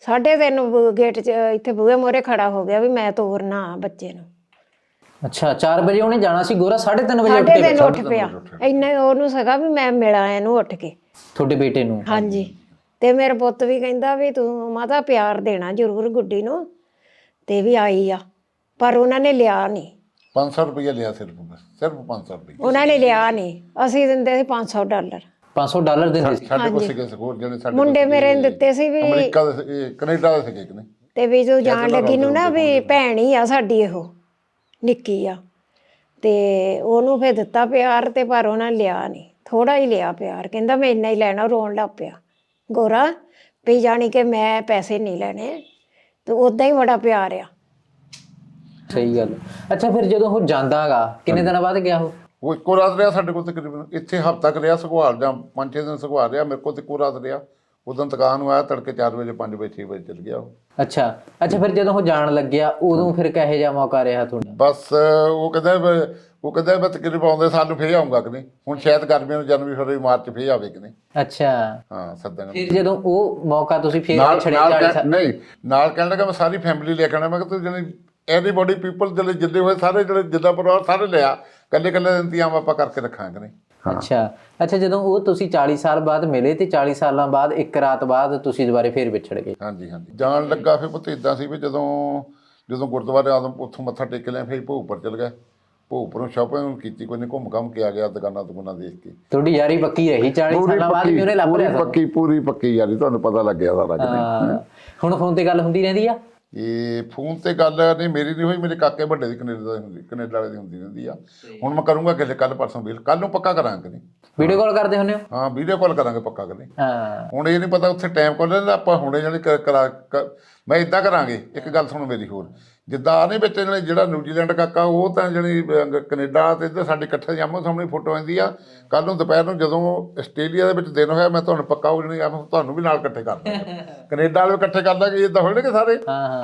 ਸਾਢੇ ਤਿੰਨ ਬੂ- ਗੇਟ 'ਚ ਇੱਥੇ ਬੂਹੇ ਮੋਰੇ ਖੜਾ ਹੋ ਗਿਆ ਵੀ ਮੈਂ ਤੋਰਨਾ ਆ ਬੱਚੇ ਨੂੰ। ਅੱਛਾ 4 ਵਜੇ ਉਹਨੇ ਜਾਣਾ ਸੀ ਗੋਰਾ? 3:30 ਵਜੇ ਉੱਠ ਸਾਢੇ ਕੇ ਤਿੰਨ ਉੱਠ ਪਿਆ। ਇੰਨਾ ਉਹਨੂੰ ਸਗਾ ਵੀ ਮੈਂ ਮਿਲਾਂ ਇਹਨੂੰ ਉੱਠ ਕੇ। ਤੁਹਾਡੇ ਬੇਟੇ ਨੂੰ? ਹਾਂਜੀ। ਤੇ ਮੇਰਾ ਪੁੱਤ ਵੀ ਕਹਿੰਦਾ ਵੀ ਤੂੰ ਮਾਤਾ ਪਿਆਰ ਦੇਣਾ ਜ਼ਰੂਰ ਗੁੱਡੀ ਨੂੰ। ਤੇ ਵੀ ਆਈ ਆ ਪਰ ਉਹਨਾਂ ਨੇ ਲਿਆ ਨਹੀਂ। 500 ਰੁਪਈਆ ਲਿਆ ਸਿਰਫ ਬਸ ਸਿਰਫ 500 ਰੁਪਈਆ। ਉਹਨਾਂ ਨੇ ਲਿਆ ਨਹੀਂ ਅਸੀਂ ਦਿੰਦੇ ਸੀ 500 ਡਾਲਰ। 500 ਡਾਲਰ ਦਿੰਦੇ ਸੀ। ਸਾਡੇ ਕੋਲ ਸੀਗੇ ਸਕੋਰ ਜਿਹੜੇ ਸਾਡੇ ਮੁੰਡੇ ਮੇਰੇ ਨੇ ਦਿੱਤੇ ਸੀ ਵੀ ਅਮਰੀਕਾ ਦੇ ਇਹ ਕੈਨੇਡਾ ਦੇ ਸੀਗੇ ਕਿ ਨਹੀਂ ਤੇ ਵੀ ਜੋ ਜਾਣ ਲੱਗੀ ਨੂੰ ਨਾ ਵੀ ਭੈਣ ਹੀ ਆ ਸਾਡੀ ਇਹੋ ਨਿੱਕੀ ਆ। ਤੇ ਉਹਨੂੰ ਫੇਰ ਦਿੱਤਾ ਪਿਆਰ ਤੇ ਪਰ ਉਹਨਾਂ ਲਿਆ ਨਹੀਂ। ਥੋੜਾ ਹੀ ਲਿਆ ਪਿਆਰ ਕਹਿੰਦਾ ਮੈਂ ਇੰਨਾ ਹੀ ਲੈਣਾ ਰੋਣ ਲੱਗ ਪਿਆ। ਗੋਰਾ ਵੀ ਜਾਣੀ ਕਿ ਮੈਂ ਪੈਸੇ ਨਹੀਂ ਲੈਣੇ। ਤੇ ਉਦਾਂ ਹੀ ਬੜਾ ਪਿਆਰ ਆ। ਸਹੀ ਗੱਲ। ਅੱਛਾ ਫਿਰ ਜਦੋਂ ਉਹ ਜਾਂਦਾਗਾ ਕਿੰਨੇ ਦਿਨਾਂ ਬਾਅਦ ਗਿਆ ਉਹ? ਉਹ ਇੱਕੋ ਰਾਤ ਰਿਹਾ ਸਾਡੇ ਕੋਲ ਤਕਰੀਬਨ। ਇੱਥੇ ਹਫ਼ਤਾ ਕੁ ਰਿਹਾ ਸੁਖਵਾਲ ਜਾਂ ਪੰਜ ਛੇ ਦਿਨ ਸੁਖਵਾਲ ਰਿਹਾ ਮੇਰੇ ਕੋਲ ਤੇ ਇੱਕੋ ਰਾਤ ਰਿਹਾ। ਉਦੋਂ ਦੁਕਾਨ ਨੂੰ ਆਇਆ ਤੜਕੇ 4 ਵਜੇ 5 ਵਜੇ 6 ਵਜੇ ਚਲ ਗਿਆ ਉਹ। ਅੱਛਾ ਅੱਛਾ ਫਿਰ ਜਦੋਂ ਉਹ ਜਾਣ ਲੱਗਿਆ ਉਦੋਂ ਫਿਰ ਕਹੇ ਜਾ ਮੌਕਾ ਰਿਹਾ ਤੁਹਾਡਾ? ਬਸ ਉਹ ਕਹਿੰਦਾ ਵੀ- ਉਹ ਕਹਿੰਦਾ ਮੈਂ ਤਕਰੀਬਨ ਆਉਂਦੇ ਸਾਲ ਨੂੰ ਫੇਰ ਆਉਂਗਾ ਕਿ ਨਹੀਂ? ਹੁਣ ਸ਼ਾਇਦ ਗਰਮੀਆਂ ਨੂੰ ਜਨਵਰੀ ਫਰਵਰੀ ਮਾਰਚ ਫੇਰ ਆਵੇ ਕਿ ਨਹੀਂ? ਅੱਛਾ। ਹਾਂ ਸੱਦਣ ਫਿਰ ਜਦੋਂ ਉਹ ਮੌਕਾ ਤੁਸੀਂ ਫੇਰ ਨਾਲ ਛੜਿਆ ਨਾਲ ਕਹਿ- ਨਹੀਂ ਨਾਲ ਕਹਿਣ ਲੱਗਾ ਮੈਂ ਸਾਰੀ ਫੈਮਿਲੀ ਲੈ ਕੇ ਆਉਣਾ। ਮੈਂ ਕਿਹਾ ਤੂੰ ਜਣੀ ਐਵਰੀਬਾਡੀ ਪੀਪਲ ਜਿਹੜੇ ਜਿੱਦੇ ਹੋਏ ਸਾਰੇ ਜਿਹੜੇ ਜਿੱਦਾਂ ਪਰਿਵਾਰ ਸਾਰੇ ਲਿਆ ਕੱਲੇ ਕੱਲੇ ਇੰਤਜ਼ਾਮ ਆਪਾਂ ਕਰਕੇ ਰੱਖਾਂਗੇ ਨਹੀਂ? ਅੱਛਾ। ਅੱਛਾ ਜਦੋਂ ਉਹ ਤੁਸੀਂ 40 ਸਾਲ ਬਾਅਦ ਮਿਲੇ ਤੇ 40 ਸਾਲਾਂ ਬਾਅਦ ਇੱਕ ਰਾਤ ਬਾਅਦ ਤੁਸੀਂ ਦੁਬਾਰੇ ਫੇਰ ਵਿਛੜ ਗਏ? ਹਾਂਜੀ ਹਾਂਜੀ। ਜਾਣ ਲੱਗਾ ਫਿਰ ਪੁੱਤ ਇਦਾਂ ਸੀ ਵੀ ਜਦੋਂ ਜਦੋਂ ਗੁਰਦੁਆਰੇ ਆਦਮ ਉੱਥੋਂ ਮੱਥਾ ਟੇਕ ਲਿਆ ਫਿਰ ਭੋਗਪੁਰ ਚਲ ਗਿਆ ਭੋਗਪੁਰੋਂ ਸ਼ਾਪਿੰਗ ਕੀਤੀ ਕੋਈ ਨਹੀਂ ਘੁੰਮ ਘੰਮ ਕੇ ਆ ਗਿਆ ਦੁਕਾਨਾਂ ਦੁਕਾਨਾਂ ਦੇਖ ਕੇ। ਤੁਹਾਡੀ ਯਾਰੀ ਪੱਕੀ ਰਹੀ 40 ਸਾਲਾਂ ਬਾਅਦ ਵੀ ਉਹਨੇ ਲੱਭ ਪੂਰੀ ਲਿਆ। ਪੱਕੀ ਪੂਰੀ ਪੱਕੀ ਯਾਰੀ ਤੁਹਾਨੂੰ ਪਤਾ ਲੱਗਿਆ ਸਾਰਾ ਕਿ ਨਹੀਂ ਹਾਂ। ਹੁਣ ਫੋਨ ਤੇ ਗੱਲ ਹੁੰਦੀ ਰਹਿੰਦੀ ਆ? ਇਹ ਫੋਨ ਤੇ ਗੱਲ ਨਹੀਂ ਮੇਰੀ ਨਹੀਂ ਹੋਈ ਮੇਰੇ ਕਾਕੇ ਵੱਡੇ ਦੀ ਕੈਨੇਡਾ ਦੀ ਹੁੰਦੀ ਕੈਨੇਡਾ ਵਾਲੇ ਦੀ ਹੁੰਦੀ ਰਹਿੰਦੀ ਆ। ਹੁਣ ਮੈਂ ਕਰੂੰਗਾ ਕਿਸੇ ਕੱਲ ਪਰਸੋਂ ਵੀ ਕੱਲ ਨੂੰ ਪੱਕਾ ਕਰਾਂਗੇ ਨਹੀਂ? ਵੀਡੀਓ ਕਾਲ ਕਰਦੇ ਹੁੰਦੇ ਹੋ? ਹਾਂ ਵੀਡੀਓ ਕਾਲ ਕਰਾਂਗੇ ਪੱਕਾ ਕਦੇ ਹਾਂ। ਹੁਣ ਇਹ ਨਹੀਂ ਪਤਾ ਉੱਥੇ ਟਾਈਮ ਕੋਲ ਲੈਂਦਾ ਆਪਾਂ ਹੁਣੇ ਜਾਨੀ ਕ- ਕਰਾ ਕ- ਮੈਂ ਇਦਾਂ ਕਰਾਂਗੇ ਇੱਕ ਗੱਲ ਸੁਣੋ ਮੇਰੀ ਹੋਰ। ਜਿੱਦਾਂ ਨਹੀਂ ਵਿੱਚ ਜਿਹੜੇ ਜਿਹੜਾ ਨਿਊਜ਼ੀਲੈਂਡ ਕਾਕਾ ਉਹ ਤਾਂ ਜਣੀ ਕੈਨੇਡਾ ਤੇ ਇੱਧਰ ਸਾਡੇ ਇਕੱਠੇ ਜਾਮੋ ਸਾਹਮਣੇ ਫੋਟੋ ਆਉਂਦੀ ਆ। ਕੱਲ ਨੂੰ ਦੁਪਹਿਰ ਨੂੰ ਜਦੋਂ ਆਸਟ੍ਰੇਲੀਆ ਦੇ ਵਿੱਚ ਦਿਨ ਹੋਇਆ ਮੈਂ ਤੁਹਾਨੂੰ ਪੱਕਾ ਉਹ ਜਣੀ ਤੁਹਾਨੂੰ ਵੀ ਨਾਲ ਇਕੱਠੇ ਕਰ ਦਾਂਗਾ। ਕੈਨੇਡਾ ਵਾਲੇ ਇਕੱਠੇ ਕਰ ਦਾਂਗੇ ਇਦਾਂ ਹੋਣਗੇ ਸਾਰੇ।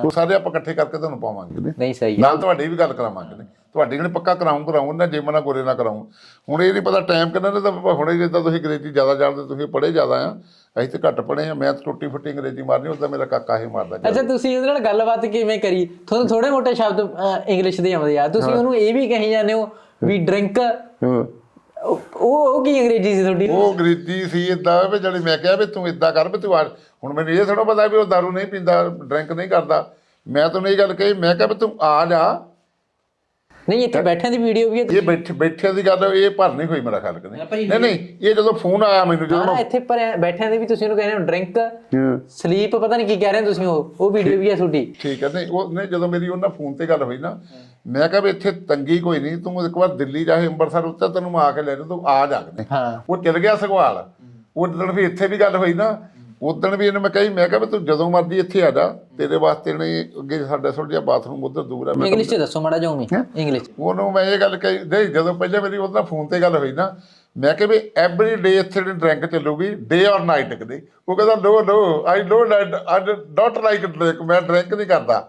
ਉਹ ਸਾਰੇ ਆਪਾਂ ਇਕੱਠੇ ਕਰਕੇ ਤੁਹਾਨੂੰ ਪਾਵਾਂਗੇ ਨੇ ਨਹੀਂ ਸਹੀ ਨਾਲ ਤੁਹਾਡੀ ਵੀ ਗੱਲ ਕਰਾਵਾਂਗੇ ਨੇ ਤੁਹਾਡੀ ਜਣੀ ਪੱਕਾ ਕਰਾਉਂ ਕਰਾਉਂ ਨਾ ਜੇ ਮਨਾ ਗੋਰੇ ਨਾ ਕਰਾਉਂ ਹੁਣ ਇਹ ਨਹੀਂ ਪਤਾ ਟਾਈਮ ਕਿੰਨਾ ਨੇ ਤਾਂ ਹੁਣੇ ਜਿੱਦਾਂ ਤੁਸੀਂ ਅੰਗਰੇਜ਼ੀ ਜ਼ਿਆਦਾ ਜਾਣਦੇ ਤੁਸੀਂ ਪੜ੍ਹੇ ਜ਼ਿਆਦਾ ਆ। ਅਸੀਂ ਤੇ ਘੱਟ ਪੜ੍ਹੇ ਆ ਮੈਂ ਤਾਂ ਟੁੱਟੀ ਫੁੱਟੀ ਅੰਗਰੇਜ਼ੀ ਮਾਰਨੀ ਉਦਾਂ ਮੇਰਾ ਕਾਕਾ ਹੀ ਮਾਰਦਾ ਅੱਛਾ ਤੁਸੀਂ ਉਹਦੇ ਨਾਲ ਗੱਲਬਾਤ ਕਿਵੇਂ ਕਰੀ? ਤੁਹਾਨੂੰ ਥੋੜੇ ਮੋਟੇ ਸ਼ਬਦ ਇੰਗਲਿਸ਼ ਦੇ ਆਉਂਦੇ ਆ। ਤੁਸੀਂ ਉਹਨੂੰ ਇਹ ਵੀ ਕਹੀ ਜਾਂਦੇ ਹੋ ਵੀ ਡਰਿੰਕ। ਉਹ ਉਹ ਕੀ ਅੰਗਰੇਜ਼ੀ ਸੀ ਤੁਹਾਡੀ? ਉਹ ਅੰਗਰੇਜ਼ੀ ਸੀ ਇਦਾਂ ਵੀ ਜਿਹੜੀ ਮੈਂ ਕਿਹਾ ਵੀ ਤੂੰ ਇਦਾਂ ਕਰ ਵੀ ਤੂੰ ਹੁਣ ਮੈਨੂੰ ਇਹ ਥੋੜਾ ਪਤਾ ਵੀ ਉਹ ਦਾਰੂ ਨਹੀਂ ਪੀਂਦਾ ਡਰਿੰਕ ਨਹੀਂ ਕਰਦਾ। ਮੈਂ ਤੈਨੂੰ ਇਹ ਗੱਲ ਕਹੀ ਮੈਂ ਕਿਹਾ ਵੀ ਤੂੰ ਆ ਜਾ। ਨਹੀਂ ਇੱਥੇ ਬੈਠਿਆਂ ਦੀ ਵੀਡੀਓ ਵੀ ਹੈ ਇਹ ਬੈਠੇ ਬੈਠਿਆਂ ਦੀ ਗੱਲ ਇਹ ਭਰ ਨਹੀਂ ਹੋਈ ਮੇਰਾ ਖਿਆਲ ਕਿ ਨਹੀਂ ਨਹੀਂ ਇਹ ਜਦੋਂ ਫੋਨ ਆਇਆ ਮੈਨੂੰ ਜਦੋਂ ਹਾਂ ਇੱਥੇ ਪਰ ਬੈਠਿਆਂ ਦੀ ਵੀ ਤੁਸੀਂ ਉਹਨੂੰ ਕਹਿੰਦੇ ਹੋ ਡਰਿੰਕ ਮੈਂ ਸਲੀਪ ਪਤਾ ਨਹੀਂ ਕੀ ਕਹਿ ਰਹੇ ਹੋ ਤੁਸੀਂ ਉਹ ਉਹ ਵੀਡੀਓ ਵੀ ਹੈ ਤੁਹਾਡੀ। ਠੀਕ ਹੈ ਨਹੀਂ ਉਹ ਨਹੀਂ ਜਦੋਂ ਮੇਰੀ ਉਹਨਾਂ ਫੋਨ ਤੇ ਗੱਲ ਹੋਈ ਨਾ ਮੈਂ ਕਿਹਾ ਵੀ ਇੱਥੇ ਤੰਗੀ ਕੋਈ ਨਹੀਂ ਤੂੰ ਇੱਕ ਵਾਰ ਦਿੱਲੀ ਜਾਏ ਅੰਮ੍ਰਿਤਸਰ ਉੱਤੇ ਤੈਨੂੰ ਮੈਂ ਆ ਕੇ ਲੈ ਜਾ ਤੂੰ ਆ ਜਾ ਕੇ ਹਾਂ। ਉਹ ਚਲ ਗਿਆ ਸਗਵਾਲ। ਉਹ ਦਿਨ ਵੀ ਇੱਥੇ ਵੀ ਗੱਲ ਹੋਈ ਨਾ ਉਦੋਂ ਵੀ ਇਹਨੇ ਮੈਂ ਕਹੀ ਮੈਂ ਕਿਹਾ ਵੀ ਤੂੰ ਜਦੋਂ ਮਰਜ਼ੀ ਇੱਥੇ ਆ ਜਾ ਤੇਰੇ ਵਾਸਤੇ ਨੇ ਅੱਗੇ ਸਾਡਾ ਥੋੜਾ ਜਿਹਾ ਬਾਥਰੂਮ ਉਧਰ ਦੂਰ ਹੈ ਮੈਂ ਇੰਗਲਿਸ਼ ਚ ਦੱਸੋ ਮਾੜਾ ਜਿਹਾ ਉਵੇਂ ਇੰਗਲਿਸ਼ ਉਹਨੂੰ ਮੈਂ ਇਹ ਗੱਲ ਕਹੀ ਨਹੀਂ ਜਦੋਂ ਪਹਿਲੇ ਮੇਰੀ ਉਹਦਾ ਫੋਨ ਤੇ ਗੱਲ ਹੋਈ ਨਾ ਮੈਂ ਕਿਹਾ ਵੀ ਐਵਰੀ ਡੇ ਇੱਥੇ ਡਰਿੰਕ ਚੱਲੂਗੀ ਡੇ ਔਰ ਨਾਈਟ ਕਦੇ ਉਹ ਕਹਿੰਦਾ no no I know I dot like drink ਮੈਂ ਡਰਿੰਕ ਨਹੀਂ ਕਰਦਾ।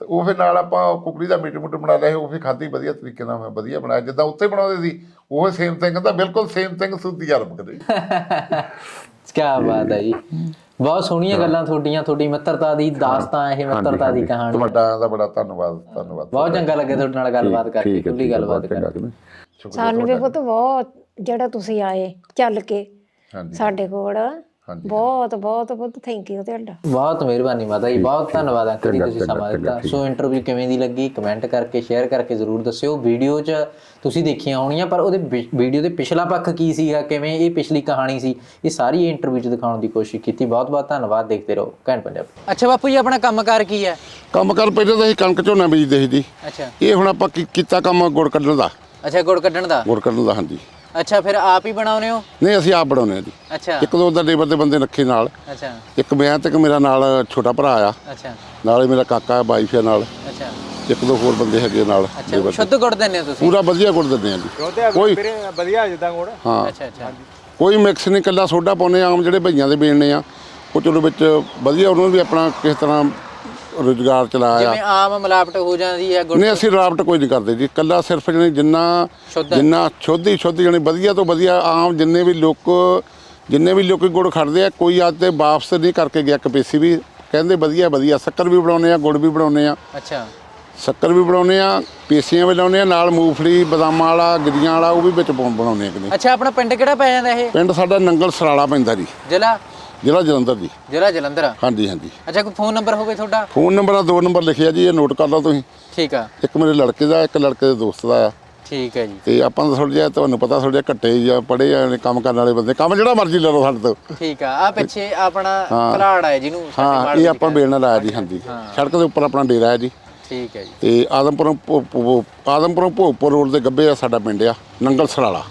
ਤੇ ਉਹ ਫਿਰ ਨਾਲ ਆਪਾਂ ਕੁਕੜੀ ਦਾ ਮੀਟ ਮੁੱਟ ਬਣਾ ਲਿਆ ਸੀ, ਉਹ ਫਿਰ ਖਾਧੀ ਵਧੀਆ ਤਰੀਕੇ ਨਾਲ ਮੈਂ ਵਧੀਆ ਬਣਾਇਆ। ਜਿੱਦਾਂ ਉੱਥੇ ਬਣਾਉਂਦੇ ਸੀ ਉਹ ਸੇਮ ਥਿੰਗ ਦਾ ਬਿਲਕੁਲ ਸੇਮ ਥਿੰਗ ਸੁੱਤੀ ਜਰਬ ਕਦੇ ਕੀ ਬਾਤ ਹੈ ਜੀ। ਬਹੁਤ ਸੋਹਣੀਆਂ ਗੱਲਾਂ ਤੁਹਾਡੀਆਂ ਤੁਹਾਡੀ ਮਿੱਤਰਤਾ ਦੀ ਦਾਸਤਾਨ ਇਹ ਮਿੱਤਰਤਾ ਦੀ ਕਹਾਣੀ। ਤੁਹਾਡਾ ਦਾ ਬੜਾ ਧੰਨਵਾਦ ਧੰਨਵਾਦ। ਬਹੁਤ ਚੰਗਾ ਲੱਗਿਆ ਤੁਹਾਡੇ ਨਾਲ ਗੱਲਬਾਤ ਕਰਕੇ ਖੁੱਲੀ ਗੱਲਬਾਤ ਕਰਕੇ। ਸਾਨੂੰ ਵੀ ਬਹੁਤ ਜਿਹੜਾ ਤੁਸੀਂ ਆਏ ਚੱਲ ਕੇ ਸਾਡੇ ਕੋਲ। ਹਾਂਜੀ ਬਹੁਤ ਬਹੁਤ ਬਹੁਤ ਥੈਂਕ ਯੂ ਤੁਹਾਡਾ। ਬਹੁਤ ਮਿਹਰਬਾਨੀ ਮਾਤਾ ਜੀ ਬਹੁਤ ਧੰਨਵਾਦ ਅੰਕਲ ਜੀ ਤੁਸੀਂ ਸਮਾਂ ਦਿੱਤਾ। ਸੋ ਇੰਟਰਵਿਊ ਕਿਵੇਂ ਦੀ ਲੱਗੀ? ਕਮੈਂਟ ਕਰਕੇ ਸ਼ੇਅਰ ਕਰਕੇ ਜ਼ਰੂਰ ਦੱਸਿਓ। ਵੀਡੀਓ 'ਚ ਤੁਸੀਂ ਦੇਖੀਆਂ ਹੋਣੀਆਂ ਪਰ ਉਹਦੇ ਵੀਡੀਓ ਦੇ ਪਿਛਲਾ ਪੱਖ ਕੀ ਸੀਗਾ? ਕਿਵੇਂ ਇਹ ਪਿਛਲੀ ਕਹਾਣੀ ਸੀ? ਇਹ ਸਾਰੀ ਇੰਟਰਵਿਊ 'ਚ ਦਿਖਾਉਣ ਦੀ ਕੋਸ਼ਿਸ਼ ਕੀਤੀ। ਬਹੁਤ ਬਹੁਤ ਧੰਨਵਾਦ। ਦੇਖਦੇ ਰਹੋ। ਘੈਂਟ ਪੰਜਾਬ। ਅੱਛਾ ਬਾਪੂ ਜੀ ਆਪਣਾ ਕੰਮਕਾਰ ਕੀ ਹੈ? ਕੰਮ ਕਰ ਪਹਿਲਾਂ ਤਾਂ ਅਸੀਂ ਕਣਕ ਝੋਨਾ ਬੀਜਦੇ ਸੀ ਜੀ। ਅੱਛਾ। ਇਹ ਹੁਣ ਆਪਾਂ ਕੀ- ਕੀਤਾ ਕੰਮ ਗੁੜ ਕੱਢਣ ਦਾ। ਅੱਛਾ ਗੁੜ ਕੱਢਣ ਦਾ। ਗੁੜ ਕੱਢਣ ਦਾ ਹਾਂਜੀ। ਅੱਛਾ ਫਿਰ ਆਪ ਹੀ ਬਣਾਉਨੇ ਹੋ? ਨਹੀਂ ਅਸੀਂ ਆਪ ਬਣਾਉਂਦੇ ਹਾਂ ਜੀ। ਅੱਛਾ। ਇੱਕ ਦੋ ਦਾ ਲੇਬਰ ਦੇ ਬੰਦੇ ਰੱਖੇ ਨਾਲ। ਅੱਛਾ। ਇੱਕ ਮੈਂ ਤੇ ਇੱਕ ਮੇਰਾ ਨਾਲ ਛੋਟਾ ਭਰਾ ਆ। ਅੱਛਾ। ਨਾਲੇ ਮੇਰਾ ਕਾਕਾ ਵਾਈਫ ਆ ਨਾਲ। ਅੱਛਾ। ਇੱਕ ਦੋ ਹੋਰ ਬੰਦੇ ਹੈਗੇ ਨਾਲ ਅੱਛਾ ਸ਼ੁੱਧ ਗੁੜ ਦਿੰਦੇ ਹੋ ਤੁਸੀਂ? ਪੂਰਾ ਵਧੀਆ ਗੁੜ ਦਿੰਦੇ ਆ ਜੀ। ਕੋਈ ਵਧੀਆ ਜਿੱਦਾਂ ਗੁੜ। ਹਾਂ। ਅੱਛਾ ਅੱਛਾ। ਕੋਈ ਮਿਕਸ ਨਹੀਂ ਕੱਲਾ ਸੋਡਾ ਪਾਉਨੇ ਆਮ ਜਿਹੜੇ ਭਈਆਂ ਦੇ ਬੇਣਨੇ ਆ। ਉਹ ਚਲੋ ਵਿੱਚ ਵਧੀਆ ਉਹਨਾਂ ਨੂੰ ਵੀ ਆਪਣਾ ਕਿਸ ਤਰ੍ਹਾਂ ਰੋਜ਼ਗਾਰ ਚਲਾਇਆ ਜਿਵੇਂ ਆਮ ਮਿਲਾਵਟ ਹੋ ਜਾਂਦੀ ਹੈ ਗੁੜ ਨਹੀਂ ਅਸੀਂ ਰਾਵਟ ਕੋਈ ਨਹੀਂ ਕਰਦੇ ਜੀ। ਕੱਲਾ ਸਿਰਫ ਜਣੀ ਜਿੰਨਾ ਸ਼ੁੱਧ। ਜਿੰਨਾ ਸ਼ੁੱਧ ਸ਼ੁੱਧ ਜਣੀ ਵਧੀਆ ਤੋਂ ਵਧੀਆ ਆਮ ਜਿੰਨੇ ਵੀ ਲੋਕ ਜਿੰਨੇ ਵੀ ਲੋਕੀ ਗੁੜ ਖੜਦੇ ਆ ਕੋਈ ਅੱਜ ਤੇ ਵਾਪਸ ਨਹੀਂ ਕਰਕੇ ਗਿਆ। ਕਪੇਸੀ ਵੀ ਕਹਿੰਦੇ ਵਧੀਆ ਵਧੀਆ। ਸ਼ੱਕਰ ਵੀ ਬਣਾਉਨੇ ਆ ਗੁੜ ਵੀ ਬਣਾਉਨੇ ਆ। ਅੱਛਾ। ਸ਼ੱਕਰ ਵੀ ਬਣਾਉਨੇ ਆ ਪੇਸੀਆਂ ਵੀ ਲਾਉਨੇ ਆ ਨਾਲ ਮੂੰਗਫਲੀ ਬਦਾਮਾਂ ਵਾਲਾ ਗਿਰੀਆਂ ਵਾਲਾ ਉਹ ਵੀ ਵਿੱਚ ਪਾਉ- ਬਣਾਉਨੇ ਆ ਕਿ ਨਹੀਂ ਅੱਛਾ ਆਪਣਾ ਪਿੰਡ ਕਿਹੜਾ ਪੈ ਜਾਂਦਾ ਇਹ? ਪਿੰਡ ਸਾਡਾ ਨੰਗਲ ਸਰਾਲਾ ਪੈਂਦਾ ਜੀ। ਜ਼ਿਲ੍ਹਾ? ਜ਼ਿਲ੍ਹਾ ਜਲੰਧਰ ਜੀ। ਜ਼ਿਲ੍ਹਾ ਜਲੰਧਰ? ਹਾਂਜੀ ਹਾਂਜੀ। ਅੱਛਾ ਕੋਈ ਫੋਨ ਨੰਬਰ ਹੋਵੇ ਤੁਹਾਡਾ? ਫੋਨ ਨੰਬਰ ਆ ਦੋ ਨੰਬਰ ਲਿਖਿਆ ਜੀ ਇਹ ਨੋਟ ਕਰ ਲਓ ਤੁਸੀਂ। ਠੀਕ ਆ। ਇੱਕ ਮੇਰੇ ਲੜਕੇ ਦਾ ਇੱਕ ਲੜਕੇ ਦੇ ਦੋਸਤ ਦਾ ਆ। ਠੀਕ ਹੈ ਜੀ। ਤੇ ਆਪਾਂ ਤਾਂ ਥੋੜਾ ਜਿਹਾ ਤੁਹਾਨੂੰ ਪਤਾ ਥੋੜਾ ਜਿਹਾ ਘੱਟੇ ਜਾਂ ਪੜੇ ਆ ਕੰਮ ਕਰਨ ਵਾਲੇ ਬੰਦੇ ਕੰਮ ਜਿਹੜਾ ਮਰਜ਼ੀ ਲੈ ਲਓ ਸਾਡੇ ਤੋਂ। ਠੀਕ ਆ ਆ ਪਿੱਛੇ ਆਪਣਾ ਕਲਾੜ ਹੈ ਜਿਹਨੂੰ ਸਾਡੇ ਹਾਂ ਮਾਲ ਇਹ ਆਪਾਂ ਬੇਲਣਾ ਲਾਇਆ ਜੀ ਹਾਂਜੀ। ਸੜਕ ਦੇ ਉੱਪਰ ਆਪਣਾ ਡੇਰਾ ਹੈ ਜੀ। ਠੀਕ ਹੈ ਜੀ। ਤੇ ਆਦਮਪੁਰੋਂ ਭੋ- ਭੋ- ਆਦਮਪੁਰੋਂ ਭੋਗਪੁਰ ਰੋਡ ਦੇ ਗੱਬੇ ਆ ਸਾਡਾ ਪਿੰਡ ਆ ਨੰਗਲ ਸਰਾਲਾ।